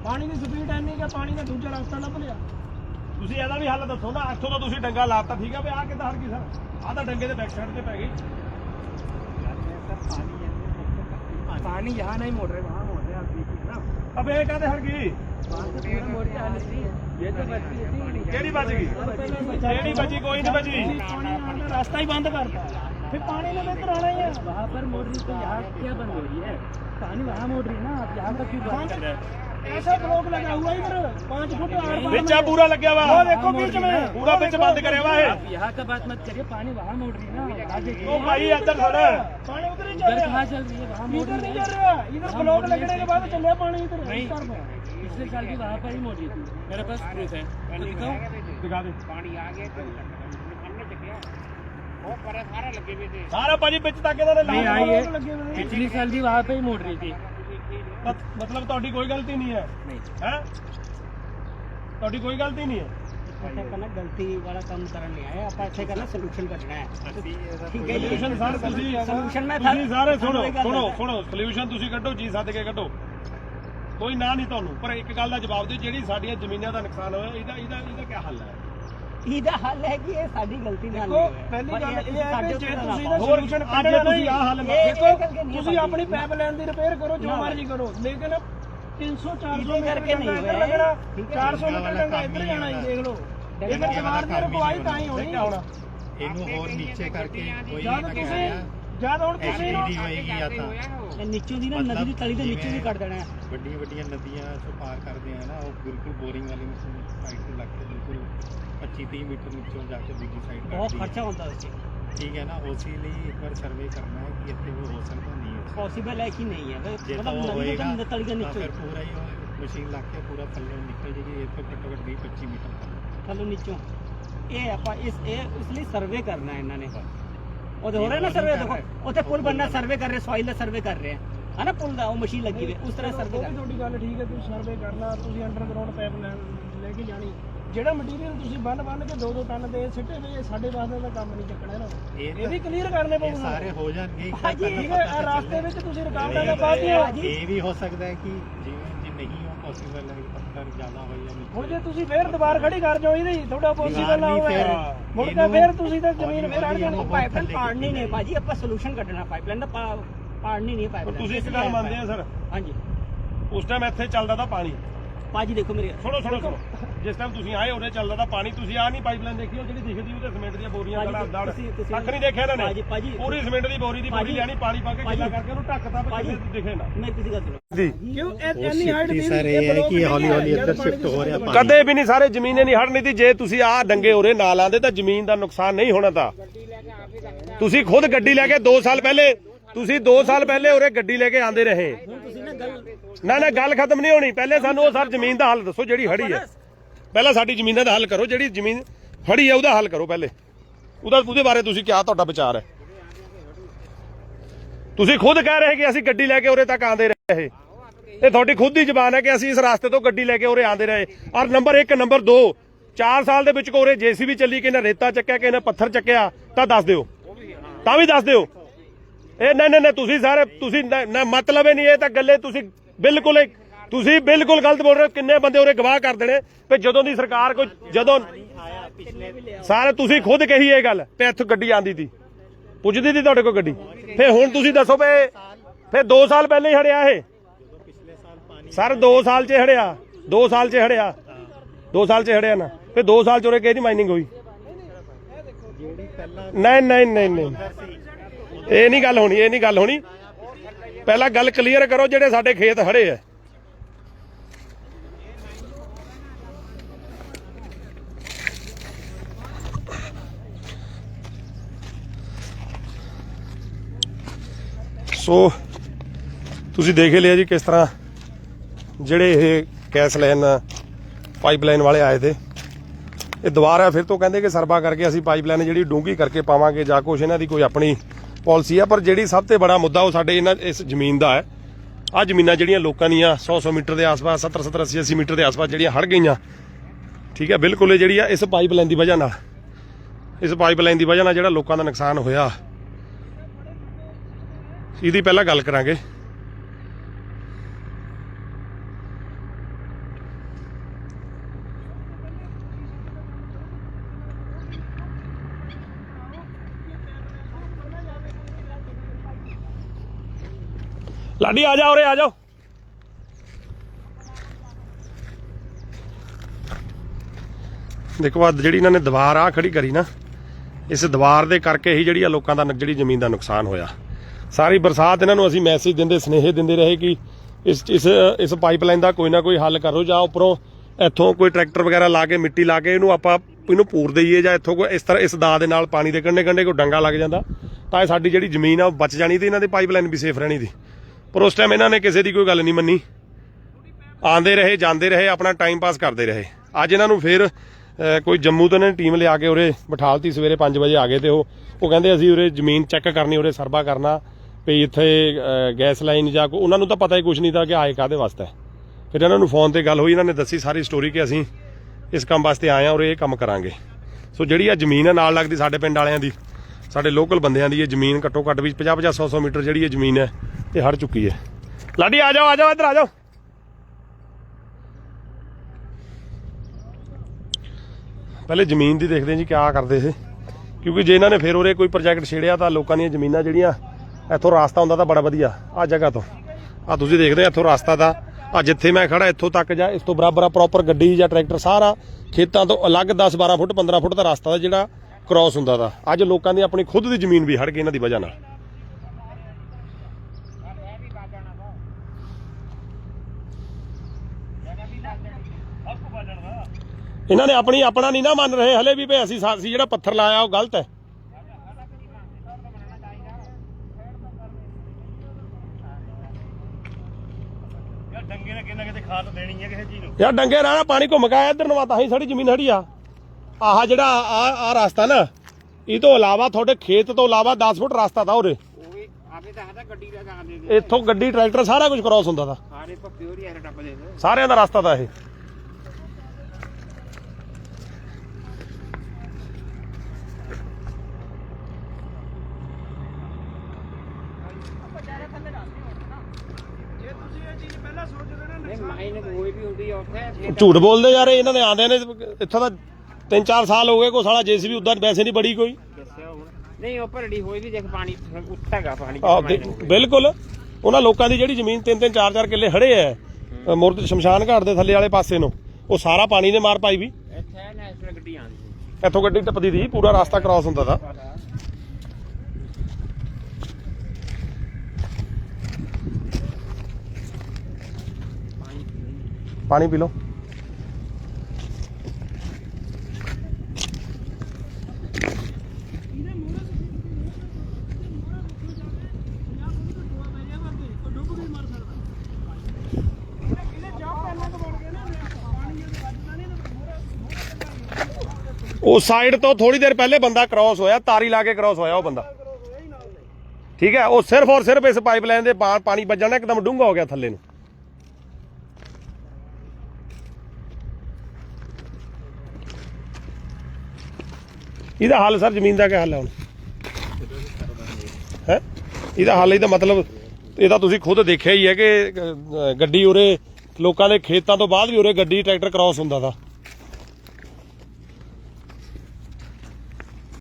ਪਾਣੀ ਦੀ ਸਪੀਡ ਐਨੀ ਕਿ ਪਾਣੀ ਨੇ ਦੂਜਾ ਰਸਤਾ ਲੱਭ ਲਿਆ
ਤੁਸੀਂ ਇਹਦਾ ਵੀ ਹੱਲ ਦੱਸੋ ਨਾ ਇੱਥੋਂ ਤਾਂ ਤੁਸੀਂ ਡੰਗਾ ਲਾਤਾ ਠੀਕ ਆ ਵੀ ਆਹ ਕਿੱਦਾਂ ਹਟ ਗਈ ਸਰ ਆਹ ਤਾਂ ਡੰਗੇ ਦੇ ਬੈਕ ਸਾਈਡ ਤੇ ਪੈ ਗਈ
पानी यहाँ नहीं मोड़ रहे वहाँ मोड़ रहे आप देखिए ना
ਅਬੇ ਇਹ ਕਾਹਦੇ ਹਟ ਗਈ
वहाँ से पूरा मोड़ के आनी चाहिए ये तो बचती थी
ਕਿਹੜੀ ਬਚ ਗਈ ਕਿਹੜੀ ਬਚੀ ਕੋਈ ਨਹੀਂ ਬਚੀ
ਪਾਣੀ ਆਉਣ ਦਾ ਰਸਤਾ ਹੀ ਬੰਦ ਕਰਤਾ फिर पानी में बेहतर आना ही है।
वहाँ पर मोड़ रही तो यहाँ क्या बन रही है? पानी वहाँ मोड़ रही है ना आप यहाँ पर क्यों बन रहे
ऐसा ब्लॉक लगा हुआ इधर। पाँच फुट बीच पूरा
लग गया
हुआ। देखो बीच में।
पूरा बीच बंद करे हुआ
है। यहाँ का बात मत करिए पानी वहाँ मोड़ रही है ना
ओ भाई अंदर खड़ा
पानी उधर ही चल रहा
चल रही है? वहाँ मोड़ रही है।
इधर ब्लॉक लगने के बाद चल रहा पानी इधर।
पिछले साल भी वहाँ पर ही मोड़ी थी। मेरे पास प्रूफ है। दिखाओ
दिखा दे। पानी आ गया। ਸਾਰਾ ਭਾਜੀ ਵਿੱਚ ਤੱਕ ਇਹਨਾਂ ਨੇ ਲਾ
नहीं
ਦਿੱਤਾ।
आई है
लगे हुए हैं।
पिछली साल भी वहाँ पे ही मोड़ रही थी
ਮਤ- ਮਤਲਬ ਤੁਹਾਡੀ ਕੋਈ ਗਲਤੀ ਨਹੀਂ ਹੈ
नहीं
ਹੈ ਤੁਹਾਡੀ ਕੋਈ ਗਲਤੀ ਨਹੀਂ ਹੈ
ਇੱਥੇ ਕਹਿੰਦਾ ਗਲਤੀ ਵਾਲਾ ਕੰਮ ਕਰਨ ਨਹੀਂ ਆਏ ਆਪਾਂ ਇੱਥੇ ਕਹਿੰਦਾ ਸੋਲੂਸ਼ਨ ਕੱਢਣਾ ਹੈ ਠੀਕ ਹੈ ਜੀ
ਸੋਲੂਸ਼ਨ ਸਰ ਤੁਸੀਂ
Solution ਮੈਂ
ਤੁਸੀਂ ਸਾਰੇ ਸੁਣੋ
ਤੁਹਾਨੂੰ ਇਹ ਗੱਲ
ਸੁਣੋ
ਦੱਸਦਾ।
ਸੁਣੋ ਸੋਲੂਸ਼ਨ ਤੁਸੀਂ ਕੱਢੋ ਜੀ ਸੱਦ ਕੇ ਕੱਢੋ ਕੋਈ ਨਾ ਨਹੀਂ ਤੁਹਾਨੂੰ ਪਰ ਇੱਕ ਗੱਲ ਦਾ ਜਵਾਬ ਦਿਓ ਜਿਹੜੀ ਸਾਡੀਆਂ ਜ਼ਮੀਨਾਂ ਦਾ ਨੁਕਸਾਨ ਹੋਇਆ ਇਹਦਾ ਇਹਦਾ ਇਹਦਾ ਕੀ ਹੱਲ ਹੈ
ਇਹਦਾ ਹੱਲ ਹੈ ਕਿ ਇਹ ਸਾਡੀ ਗਲਤੀ ਨਾਲ
ਦੇਖੋ
ਨਹੀਂ।
ਪਹਿਲੀ ਗੱਲ ਇਹ ਹੈ
ਸਾਡੇ
ਕਿ ਜੇ ਤੁਸੀਂ। ਇਹਦਾ ਸੋਲੂਸ਼ਨ
ਅੱਜ
ਕੱਢਣਾ
ਤੁਸੀਂ ਆਹ ਹੱਲ
ਇਹ- ਇਹ
ਦੇਖੋ
ਨਹੀਂ
ਤੁਸੀਂ ਆਪਣੀ ਪਾਈਪ ਲਾਈਨ ਦੀ ਰਿਪੇਅਰ ਕਰੋ ਜੋ। ਮਰਜ਼ੀ ਕਰੋ ਲੇਕਿਨ 300 400
ਇਹਦੇ
ਮੀਟਰ
ਕਰਕੇ ਨਹੀਂ
ਇੱਧਰ
ਹੋਇਆ।
ਲੱਗਣਾ
ਠੀਕ ਹੈ।
400 ਮੀਟਰ ਡੰਗਾ ਇੱਧਰ ਜਾਣਾ ਹੀ ਦੇਖ ਲਓ ਇਹਦੇ ਜਵਾਰ ਦੀ ਰਖਵਾਈ ਤਾਂ ਹੀ ਹੋਣੀ
ਇਹਨੂੰ ਹੋਰ ਨੀਚੇ ਕਰਕੇ ਕੋਈ
ਜਦ ਤੁਸੀਂ ਜਦ ਹੁਣ ਤੁਸੀਂ ਇਹਨੂੰ
ਹੋਏਗੀ ਤਾਂ
ਇਹ ਨੀਚੋਂ ਦੀ ਨਾ ਨਦੀ ਦੀ ਤਲੀ ਦੇ ਨੀਚੋਂ ਦੀ ਕੱਢ ਦੇਣਾ ਹੈ।
ਵੱਡੀਆਂ ਵੱਡੀਆਂ ਨਦੀਆਂ ਤੋਂ ਪਾਰ ਕਰਦੇ ਆ ਨਾ ਉਹ ਬਿਲਕੁਲ ਬੋਰਿੰਗ ਵਾਲੀ ਮਸ਼ੀਨ ਸਾਈਡ ਤੇ ਲੱਗ ਕੇ ਬਿਲਕੁਲ 25 30 ਮੀਟਰ ਨੀਚੋਂ ਜਾ ਕੇ ਦੂਜੀ ਸਾਈਡ
ਬਹੁਤ
ਕੱਢਦੀ
ਖਰਚਾ ਹੁੰਦਾ ਉਸ 'ਚ
ਹੈ ਠੀਕ ਹੈ ਨਾ ਉਸੇ ਲਈ ਇੱਕ ਵਾਰ ਸਰਵੇ ਕਰਨਾ ਹੈ ਕਿ ਇੱਥੇ ਉਹ ਹੋ ਸਕਦਾ ਨਹੀਂ ਹੋ। ਸਕਦਾ
ਪੋਸੀਬਲ ਹੈ ਕਿ ਨਹੀਂ ਹੈ।
ਜੇ ਤਾਂ
ਮਤਲਬ
ਉਹ
ਨਦੀ
ਹੋਏਗਾ
ਦੇ ਤਲੀ ਦੇ
ਤਾਂ
ਨੀਚੋਂ
ਫਿਰ ਪੂਰਾ ਹੀ ਉਹ ਮਸ਼ੀਨ ਲੱਗ ਕੇ ਪੂਰਾ ਥੱਲੇ ਨਿਕਲ ਜੇਗੀ ਇਹ ਤੋਂ ਘੱਟੋ ਘੱਟ 20 25 ਮੀਟਰ। ਤੱਕ
ਥੱਲੋਂ ਨੀਚੋਂ। ਇਹ ਆਪਾਂ ਇਸ ਇਹ ਇਸ ਲਈ ਸਰਵੇ ਕਰਨਾ ਹੈ ਇਹਨਾਂ ਨੇ। ਉਹਦੇ ਹੋ ਰਿਹਾ ਨਾ ਸਰਵੇ ਦੇਖੋ ਉੱਥੇ ਪੁਲ ਬਣਨਾ ਸਰਵੇ ਕਰ ਰਹੇ ਸੋਇਲ ਦਾ ਸਰਵੇ ਕਰ ਰਹੇ ਆ। ਹਨਾ ਪੁਲ ਦਾ ਉਹ ਮਸ਼ੀਨ ਲੱਗੀ ਹੋਈ ਉਸ ਤਰ੍ਹਾਂ ਸਰਵੇ
ਉਹ
ਕਰ।
ਵੀ ਤੁਹਾਡੀ ਗੱਲ ਠੀਕ ਹੈ ਤੁਸੀਂ ਸਰਵੇ ਕਰਨਾ ਤੁਸੀਂ ਅੰਡਰਗਰਾਉਂਡ ਪਾਈਪ ਲਾਈਨ ਲੈ ਕੇ ਜਾਣੀ। ਜਿਹੜਾ ਮਟੀਰੀਅਲ ਤੁਸੀਂ ਬੰਨ ਬੰਨ ਕੇ 2-2 ਟਨ ਦੇ ਸਿੱਟੇ ਵੇ ਸਾਡੇ ਵਾਸਤੇ ਦਾ ਕੰਮ ਨਹੀਂ ਚੱਕਣਾ ਇਹਨਾਂ ਨੂੰ।
ਇਹ
ਇਹ ਵੀ ਕਲੀਅਰ ਕਰਨੇ
ਇਹ
ਪਊਗਾ।
ਸਾਰੇ ਹੋ ਜਾਣਗੇ ਇੱਕ
ਭਾਜੀ,
ਹੈ ਇਹ। ਰਾਸਤੇ ਵਿੱਚ ਤੁਸੀਂ ਰੁਕਾਵਟਾਂ ਦਾ ਦਿਓ
ਇਹ ਵੀ ਹੋ ਸਕਦਾ ਹੈ ਕਿ ਜਿਵੇਂ ਜੇ ਨਹੀਂ ਉਹ ਪੋਸੀਬਲ ਹੈ ਪੱਥਰ ਜ਼ਿਆਦਾ ਹੋਈ ਜਾਂ ਨੀਚੇ
ਹੁਣ ਜੇ ਤੁਸੀਂ ਫੇਰ ਦੁਬਾਰ ਖੜੀ ਕਰ ਜਾਓ ਇਹਦੀ ਤੁਹਾਡਾ ਪੋਸੀਬਲ ਨਾ ਹੋਵੇ
ਫਿਰ
ਮੁੜ ਕੇ ਫੇਰ ਤੁਸੀਂ ਤਾਂ ਜ਼ਮੀਨ ਫੇਰ ਅੜ ਜਾਣੀ।
ਪਾਈਪਲਾਈਨ ਪਾੜਨੀ ਨਹੀਂ ਭਾਜੀ ਆਪਾਂ ਸੋਲੂਸ਼ਨ ਕੱਢਣਾ ਪਾਈਪਲਾਈਨ ਦਾ ਪਾੜਨੀ ਨਹੀਂ ਪਾਈਪਲਾਈਨ।
ਤੁਸੀਂ ਇੱਕ ਗੱਲ ਮੰਨਦੇ ਆ ਸਰ?
ਹਾਂਜੀ।
ਉਸ ਟਾਈਮ ਇੱਥੇ ਚੱਲਦਾ ਤਾਂ ਪਾਣੀ।
ਭਾਜੀ ਦੇਖੋ ਮੇਰੇ
ਸੁਣੋ ਸੁਣੋ ਸੁਣੋ। ਜਿਸ ਟਾਈਮ ਤੁਸੀਂ ਆਏ ਉਹਦੇ ਚੱਲਦਾ ਤਾਂ ਪਾਣੀ ਤੁਸੀਂ ਆ ਨਹੀਂ ਪਾਈਪਲਾਈਨ ਦੇਖੀ ਉਹ ਜਿਹੜੀ ਦਿਖਦੀ ਉਹਦੇ ਸਿਮੈਂਟ ਦੀਆਂ ਬੋਰੀਆਂ
ਭਾਜੀ,
ਦੜ। ਅੱਖ ਨਹੀਂ ਦੇਖਿਆ ਇਹਨਾਂ ਨੇ? ਪੂਰੀ ਸਿਮੈਂਟ ਦੀ ਬੋਰੀ ਦੀ ਬੋਰੀ ਲੈਣੀ ਪਾਣੀ ਪਾ ਕੇ ਗਿੱਲਾ ਕਰਕੇ ਉਹਨੂੰ ਢੱਕਤਾ ਪਰ ਕਿਸੇ ਦਿਖੇ ਨਾ।
ਮੇਰੀ ਕਿਸੇ ਗੱਲ
ਜੀ।
ਕਿਉਂ ਇਹ ਇੰਨੀ ਹਾਈਟ ਦੀ
ਸਰ ਇਹ ਹੈ ਕਿ ਹੌਲੀ ਹੌਲੀ ਇੱਧਰ ਸ਼ਿਫਟ ਹੋ ਰਿਹਾ ਪਾਣੀ।
ਕਦੇ ਵੀ ਨਹੀਂ ਸਾਰੇ ਜ਼ਮੀਨੇ ਨਹੀਂ ਹੜਨੀ ਤੀ ਜੇ ਤੁਸੀਂ ਆਹ ਡੰਗੇ ਉਰੇ ਨਾ ਲਾਉਂਦੇ ਤਾਂ ਜ਼ਮੀਨ ਦਾ ਨੁਕਸਾਨ ਨਹੀਂ ਹੋਣਾ ਤਾਂ। ਤੁਸੀਂ ਖੁਦ ਗੱਡੀ ਲੈ ਕੇ 2 ਸਾਲ ਪਹਿਲੇ ਤੁਸੀਂ 2 ਸਾਲ ਪਹਿਲੇ ਉਰੇ ਗੱਡੀ ਲੈ ਕੇ ਆਂਦੇ ਰਹੇ।
ਨਾ ਗੱਲ
ਨਾ, ਗੱਲ ਖਤਮ ਨਹੀਂ ਹੋਣੀ। ਪਹਿਲੇ ਸਾਨੂੰ ਉਹ ਸਰ ਜ਼ਮੀਨ ਦਾ ਹੱਲ ਦੱਸੋ ਜਿਹੜੀ ਹੜੀ ਹੈ। ਪਹਿਲਾਂ ਸਾਡੀ ਜ਼ਮੀਨਾਂ ਦਾ ਹੱਲ ਕਰੋ, ਜਿਹੜੀ ਜ਼ਮੀਨ ਹੜੀ ਹੈ ਉਹਦਾ ਹੱਲ ਕਰੋ ਪਹਿਲੇ। ਉਹਦਾ, ਉਹਦੇ ਬਾਰੇ ਤੁਸੀਂ ਕਿਆ ਤੁਹਾਡਾ ਵਿਚਾਰ ਹੈ। ਤੁਸੀਂ ਖੁਦ ਕਹਿ ਰਹੇ ਕਿ ਅਸੀਂ ਗੱਡੀ ਲੈ ਕੇ ਉਰੇ ਤੱਕ ਆਂਦੇ ਰਹੇ। ਇਹ ਤੁਹਾਡੀ ਖੁਦ ਦੀ ਜ਼ਬਾਨ ਹੈ ਕਿ ਅਸੀਂ ਇਸ ਰਾਸਤੇ ਤੋਂ ਗੱਡੀ ਲੈ ਕੇ ਉਰੇ ਆਂਦੇ ਰਹੇ। ਔਰ ਨੰਬਰ 1 ਨੰਬਰ 2 4 ਸਾਲ ਦੇ ਵਿੱਚ ਕੋਰੇ ਜੀਸੀਬੀ ਚੱਲੀ ਕਿ ਨਾ ਰੇਤਾ ਚੱਕਿਆ ਕਿ ਨਾ ਪੱਥਰ ਚੱਕਿਆ, ਤਾਂ ਦੱਸ ਦਿਓ। ਤਾਂ ਵੀ ਦੱਸ ਦਿਓ। ਇਹ ਨਹੀਂ ਨਹੀਂ ਨਹੀਂ ਤੁਸੀਂ ਸਾਰੇ ਤੁਸੀਂ ਨਾ- ਨਾ ਮਤਲਬ ਹੀ ਨਹੀਂ ਇਹ ਤਾਂ ਗੱਲੇ ਤੁਸੀਂ ਬਿਲਕੁਲ ਤੁਸੀਂ ਬਿਲਕੁਲ ਗਲਤ ਬੋਲ ਰਹੇ ਹੋ ਕਿੰਨੇ ਬੰਦੇ ਉਰੇ ਗਵਾਹ ਕਰ ਦੇਣੇ ਵੀ ਜਦੋਂ ਦੀ ਸਰਕਾਰ ਕੋਈ ਜਦੋਂ ਸਾਰੇ ਤੁਸੀਂ ਖੁਦ ਕਹੀ ਇਹ ਗੱਲ ਵੀ ਇੱਥੋਂ ਗੱਡੀ ਆਂਦੀ ਸੀ ਪੁੱਜਦੀ ਸੀ ਤੁਹਾਡੇ ਕੋਲ ਗੱਡੀ। ਫੇ ਹੁਣ ਤੁਸੀਂ ਦੱਸੋ ਵੀ ਫੇ 2 ਸਾਲ ਪਹਿਲੇ ਹੀ ਹੜਿਆ ਇਹ। ਸਰ 2 ਸਾਲ ਚ ਹੜਿਆ। 2 ਸਾਲ ਚ ਹੜਿਆ। 2 ਸਾਲ ਚ ਹੜਿਆ ਨਾ। ਫਿਰ 2 ਸਾਲ ਚ ਉਰੇ ਕਿਹਦੀ ਮਾਈਨਿੰਗ ਹੋਈ? ਨਹੀਂ ਨਹੀਂ ਨਹੀਂ ਨਹੀਂ। ਇਹ ਨਹੀਂ ਗੱਲ ਹੋਣੀ, ਇਹ ਨਹੀਂ ਗੱਲ ਹੋਣੀ। ਪਹਿਲਾਂ ਗੱਲ ਕਲੀਅਰ ਕਰੋ ਜਿਹੜੇ ਸਾਡੇ ਖੇਤ ਹੜੇ ਆ। ਸੋ, ਤੁਸੀਂ ਦੇਖ ਲਿਆ ਜੀ ਕਿਸ ਤਰ੍ਹਾਂ ਜਿਹੜੇ ਇਹ ਗੈਸ ਲਾਈਨ ਪਾਈਪਲਾਈਨ ਵਾਲੇ ਆਏ ਤੇ। ਇਹ ਦੁਬਾਰਾ ਫਿਰ ਤੋਂ ਕਹਿੰਦੇ ਕਿ ਸਰਵਾ ਕਰਕੇ ਅਸੀਂ ਪਾਈਪਲਾਈਨ ਜਿਹੜੀ ਡੂੰਘੀ ਕਰਕੇ ਪਾਵਾਂਗੇ ਜਾਂ ਕੁਛ ਇਹਨਾਂ ਦੀ ਕੋਈ ਆਪਣੀ ਪਾਲਿਸੀ ਆ, ਪਰ ਜਿਹੜੀ ਸਭ ਤੋਂ ਬੜਾ ਮੁੱਦਾ ਉਹ ਸਾਡੇ ਇਹਨਾਂ ਇਸ ਜ਼ਮੀਨ ਦਾ ਹੈ। ਆ ਜ਼ਮੀਨਾਂ ਜਿਹੜੀਆਂ ਲੋਕਾਂ ਦੀਆਂ 100 100 ਮੀਟਰ ਦੇ ਆਸ-ਪਾਸ 70 70 80 80 ਮੀਟਰ ਦੇ ਆਸ-ਪਾਸ ਜਿਹੜੀਆਂ ਹੜ ਗਈਆਂ। ਠੀਕ ਹੈ, ਬਿਲਕੁਲ ਇਹ ਜਿਹੜੀ ਆ, ਇਸ ਪਾਈਪਲਾਈਨ ਦੀ ਵਜ੍ਹਾ ਨਾਲ। ਇਸ ਪਾਈਪਲਾਈਨ ਦੀ ਵਜ੍ਹਾ ਨਾਲ ਜਿਹੜਾ ਲੋਕਾਂ ਦਾ ਨੁਕਸਾਨ ਹੋਇਆ। ਇਹਦੀ ਪਹਿਲਾਂ ਗੱਲ ਕਰਾਂਗੇ। ਲਾਡੀ, ਆ ਜਾ ਉਰੇ, ਆ ਜਾਓ। ਦੇਖੋ ਆ ਜਿਹੜੀ ਇਹਨਾਂ ਨੇ ਦੀਵਾਰ ਆ ਖੜੀ ਕਰੀ ਨਾ, ਇਸ ਦੀਵਾਰ ਦੇ ਕਰਕੇ ਹੀ ਜਿਹੜੀ ਆ ਲੋਕਾਂ ਦਾ ਜਿਹੜੀ ਜ਼ਮੀਨ ਦਾ ਨੁਕਸਾਨ ਹੋਇਆ। ਸਾਰੀ ਬਰਸਾਤ ਇਹਨਾਂ ਨੂੰ ਅਸੀਂ ਮੈਸੇਜ ਦਿੰਦੇ, ਸਨੇਹ ਦਿੰਦੇ ਰਹੇ ਕਿ ਇਸ ਇਸ ਇਸ ਪਾਈਪਲਾਈਨ ਦਾ ਕੋਈ ਨਾ ਕੋਈ ਹੱਲ ਕਰੋ ਜਾਂ ਉੱਪਰੋਂ ਇੱਥੋਂ ਕੋਈ ਟਰੈਕਟਰ ਵਗੈਰਾ ਲਾ ਕੇ, ਮਿੱਟੀ ਲਾ ਕੇ ਇਹਨੂੰ ਆਪਾਂ ਇਹਨੂੰ ਪੂਰ ਦਈਏ ਜਾਂ ਇੱਥੋਂ ਕੋਈ ਇਸ ਤਰ੍ਹਾਂ, ਇਸ ਦਾ ਦੇ ਨਾਲ ਪਾਣੀ ਦੇ ਕੰਢੇ ਕੰਢੇ ਕੋਈ ਡੰਗਾ ਲੱਗ ਜਾਂਦਾ, ਤਾਂ ਇਹ ਸਾਡੀ ਜਿਹੜੀ ਜ਼ਮੀਨ ਆ ਉਹ ਬਚ ਜਾਣੀ ਤੇ ਇਹਨਾਂ ਦੀ ਪਾਈਪਲਾਈਨ ਵੀ ਸੇਫ ਰਹਿਣੀ ਦੀ। ਪਰ ਉਸ ਟਾਈਮ ਇਹਨਾਂ ਨੇ ਕਿਸੇ ਦੀ ਕੋਈ ਗੱਲ ਨਹੀਂ ਮੰਨੀ। ਆਂਦੇ ਰਹੇ, ਜਾਂਦੇ ਰਹੇ, ਆਪਣਾ ਟਾਈਮ ਪਾਸ ਕਰਦੇ ਰਹੇ। ਅੱਜ ਇਹਨਾਂ ਨੂੰ ਫਿਰ ਕੋਈ ਜੰਮੂ ਤੋਂ ਇਹਨਾਂ ਨੇ ਟੀਮ ਲਿਆ ਕੇ ਉਰੇ ਬਿਠਾਲਤੀ, ਸਵੇਰੇ 5 ਵਜੇ ਆ ਗਏ ਤੇ ਉਹ ਉਹ ਕਹਿੰਦੇ ਅਸੀਂ ਉਰੇ ਜ਼ਮੀਨ ਚੈੱਕ ਕਰਨੀ, ਉਰੇ ਸਰਵਾ ਕਰਨਾ, ਵੀ ਇੱਥੇ ਗੈਸ ਲਾਈਨ ਜਾਂ ਕੋਈ ਉਹਨਾਂ ਨੂੰ ਤਾਂ ਪਤਾ ਹੀ ਕੁਝ ਨਹੀਂ ਤਾਂ ਕਿ ਆਏ ਕਾਦੇ ਵਾਸਤੇ। ਫਿਰ ਇਹਨਾਂ ਨੂੰ ਫੋਨ ਤੇ ਗੱਲ ਹੋਈ, ਇਹਨਾਂ ਨੇ ਦੱਸੀ ਸਾਰੀ ਸਟੋਰੀ ਕਿ ਅਸੀਂ ਇਸ ਕੰਮ ਵਾਸਤੇ ਆਏ ਆ ਔਰ ਇਹ ਕੰਮ ਕਰਾਂਗੇ। ਸੋ ਜਿਹੜੀ ਆ ਜ਼ਮੀਨ ਹੈ ਨਾਲ ਲੱਗਦੀ ਸਾਡੇ ਪਿੰਡ ਵਾਲਿਆਂ ਦੀ, ਸਾਡੇ ਲੋਕਲ ਬੰਦਿਆਂ ਦੀ, ਇਹ ਜ਼ਮੀਨ ਘੱਟੋ ਘੱਟ ਵੀ 50 50 100 100 ਮੀਟਰ ਜਿਹੜੀ ਇਹ ਜ਼ਮੀਨ ਹੈ ਤੇ ਹੜ ਚੁੱਕੀ ਹੈ। ਲਾਡੀ, ਆ ਜਾਓ ਆ ਜਾਓ, ਇੱਧਰ ਆ ਜਾਓ। ਪਹਿਲੇ ਜ਼ਮੀਨ ਦੀ ਦੇਖਦੇ ਜੀ, ਕਿਆ ਕਰਦੇ ਸੀ ਕਿਉਂਕਿ ਜੇ ਇਹਨਾਂ ਨੇ ਫਿਰ ਉਰੇ ਕੋਈ ਪ੍ਰੋਜੈਕਟ ਛੇੜਿਆ ਤਾਂ ਲੋਕਾਂ ਦੀਆਂ ਜ਼ਮੀਨਾਂ ਜਿਹੜੀਆਂ, ਇੱਥੋਂ ਰਾਸਤਾ ਹੁੰਦਾ ਤਾਂ ਬੜਾ ਵਧੀਆ ਆ ਜਗ੍ਹਾ ਤੋਂ। ਆ ਤੁਸੀਂ ਦੇਖਦੇ ਆ ਇੱਥੋਂ ਰਾਸਤਾ ਦਾ। ਆ ਜਿੱਥੇ ਮੈਂ ਖੜਾ ਇੱਥੋਂ ਤੱਕ ਜਾਂ ਇਸ ਤੋਂ ਬਰਾਬਰ ਆ ਪ੍ਰੋਪਰ ਗੱਡੀ ਜਾਂ ਟਰੈਕਟਰ ਸਾਰਾ, ਖੇਤਾਂ ਤੋਂ ਅਲੱਗ 10 12 ਫੁੱਟ 15 ਫੁੱਟ ਦਾ ਰਾਸਤਾ ਦਾ ਜਿਹੜਾ ਕ੍ਰਾਸ ਹੁੰਦਾ ਦਾ। ਅੱਜ ਲੋਕਾਂ ਦੀ ਆਪਣੀ ਖੁਦ ਦੀ ਜ਼ਮੀਨ ਵੀ ਹੜ ਗਈ ਇਹਨਾਂ ਦੀ ਵਜ੍ਹਾ ਨਾਲ। ਇਹਨਾਂ ਨੇ ਆਪਣੀ ਆਪਣਾ ਨਹੀਂ ਨਾ ਮੰਨ ਰਹੇ ਹਲੇ ਵੀ ਭਈ ਅਸੀਂ ਸਾਸੀ ਜਿਹੜਾ ਪੱਥਰ ਲਾਇਆ ਉਹ ਗਲਤ ਹੈ।
ਡੰਗੇ ਨੇ ਕਿੰਨਾ ਕਿਤੇ ਖਾਦ ਦੇਣੀ ਹੈ ਕਿਸੇ ਚੀਜ਼ ਨੂੰ?
ਯਾਰ ਡੰਗੇ ਰਾਣਾ ਪਾਣੀ ਘੁੰਮ ਗਿਆ ਇੱਧਰ ਨੂੰ ਤਾਂ ਹੀ ਸਾਡੀ ਜ਼ਮੀਨ ਹੜੀ ਆ। ਆਹ ਜਿਹੜਾ ਆ ਆ ਰਸਤਾ ਨਾ ਇਹ ਤੋਂ ਇਲਾਵਾ ਤੁਹਾਡੇ ਖੇਤ ਤੋਂ ਇਲਾਵਾ 10 ਫੁੱਟ ਰਸਤਾ ਤਾਂ ਉਰੇ। ਇੱਥੋਂ ਗੱਡੀ ਟਰੈਕਟਰ ਸਾਰਾ ਕੁਝ ਕ੍ਰਾਸ ਹੁੰਦਾ ਦਾ ਸਾਰਿਆਂ ਦਾ ਰਸਤਾ ਤਾਂ ਇਹ। ਝੂਠ ਬੋਲਦੇ ਯਾਰ ਇਹਨਾਂ ਨੇ ਆਂਦੇ ਨੇ ਇੱਥੋਂ ਦਾ 3-4 ਸਾਲ ਹੋ ਗਏ ਕੋ ਸਾਲਾ ਜੇਸੀਬੀ ਉਦਾਂ ਵੈਸੇ ਨਹੀਂ ਬੜੀ ਕੋਈ।
ਨਹੀਂ ਉਹ ਭਰੜੀ ਹੋਈ ਵੀ ਦੇਖ ਪਾਣੀ
ਉੱਠਾਗਾ ਪਾਣੀ ਬਿਲਕੁਲ। ਉਹਨਾਂ ਲੋਕਾਂ ਦੀ ਜਿਹੜੀ ਜ਼ਮੀਨ 3-3 4-4 ਕਿੱਲੇ ਖੜੇ ਐ ਮੁਰਦ ਸ਼ਮਸ਼ਾਨ ਘਾਟ ਦੇ ਥੱਲੇ ਵਾਲੇ ਪਾਸੇ ਨੂੰ ਉਹ ਸਾਰਾ ਪਾਣੀ ਨੇ ਮਾਰ ਪਾਈ ਵੀ।
ਇੱਥੇ ਨੈਸ਼ਨਲ ਗੱਡੀ ਆਂਦੀ
ਇੱਥੋਂ ਗੱਡੀ ਟੱਪਦੀ ਦੀ ਪੂਰਾ ਰਸਤਾ ਕ੍ਰਾਸ ਹੁੰਦਾ ਦਾ ਪਾਣੀ ਪੀ ਲਓ। ਉਸ ਸਾਈਡ ਤੋਂ ਥੋੜੀ ਦੇਰ ਪਹਿਲੇ ਬੰਦਾ ਕ੍ਰਾਸ ਹੋਇਆ, ਤਾਰੀ ਲਾ ਕੇ ਕ੍ਰਾਸ ਹੋਇਆ ਉਹ ਬੰਦਾ। ਠੀਕ ਹੈ, ਉਹ ਸਿਰਫ ਔਰ ਸਿਰਫ ਇਸ ਪਾਈਪਲਾਈਨ ਦੇ ਪਾ- ਪਾਣੀ ਵੱਜਣ ਨਾਲ ਇੱਕਦਮ ਡੂੰਘਾ ਹੋ ਗਿਆ ਥੱਲੇ ਨੂੰ। ਇਹਦਾ ਹੱਲ ਸਰ ਜ਼ਮੀਨ ਦਾ ਕੀ ਹੱਲ ਹੈ ਹੁਣ? ਹੈ? ਇਹਦਾ ਹੱਲ, ਇਹਦਾ ਮਤਲਬ ਇਹਦਾ ਤੁਸੀਂ ਖੁਦ ਦੇਖਿਆ ਹੀ ਹੈ ਕਿ ਗੱਡੀ ਉਰੇ ਲੋਕਾਂ ਦੇ ਖੇਤਾਂ ਤੋਂ ਬਾਅਦ ਵੀ ਉਰੇ ਗੱਡੀ ਟਰੈਕਟਰ ਕ੍ਰਾਸ ਹੁੰਦਾ ਦਾ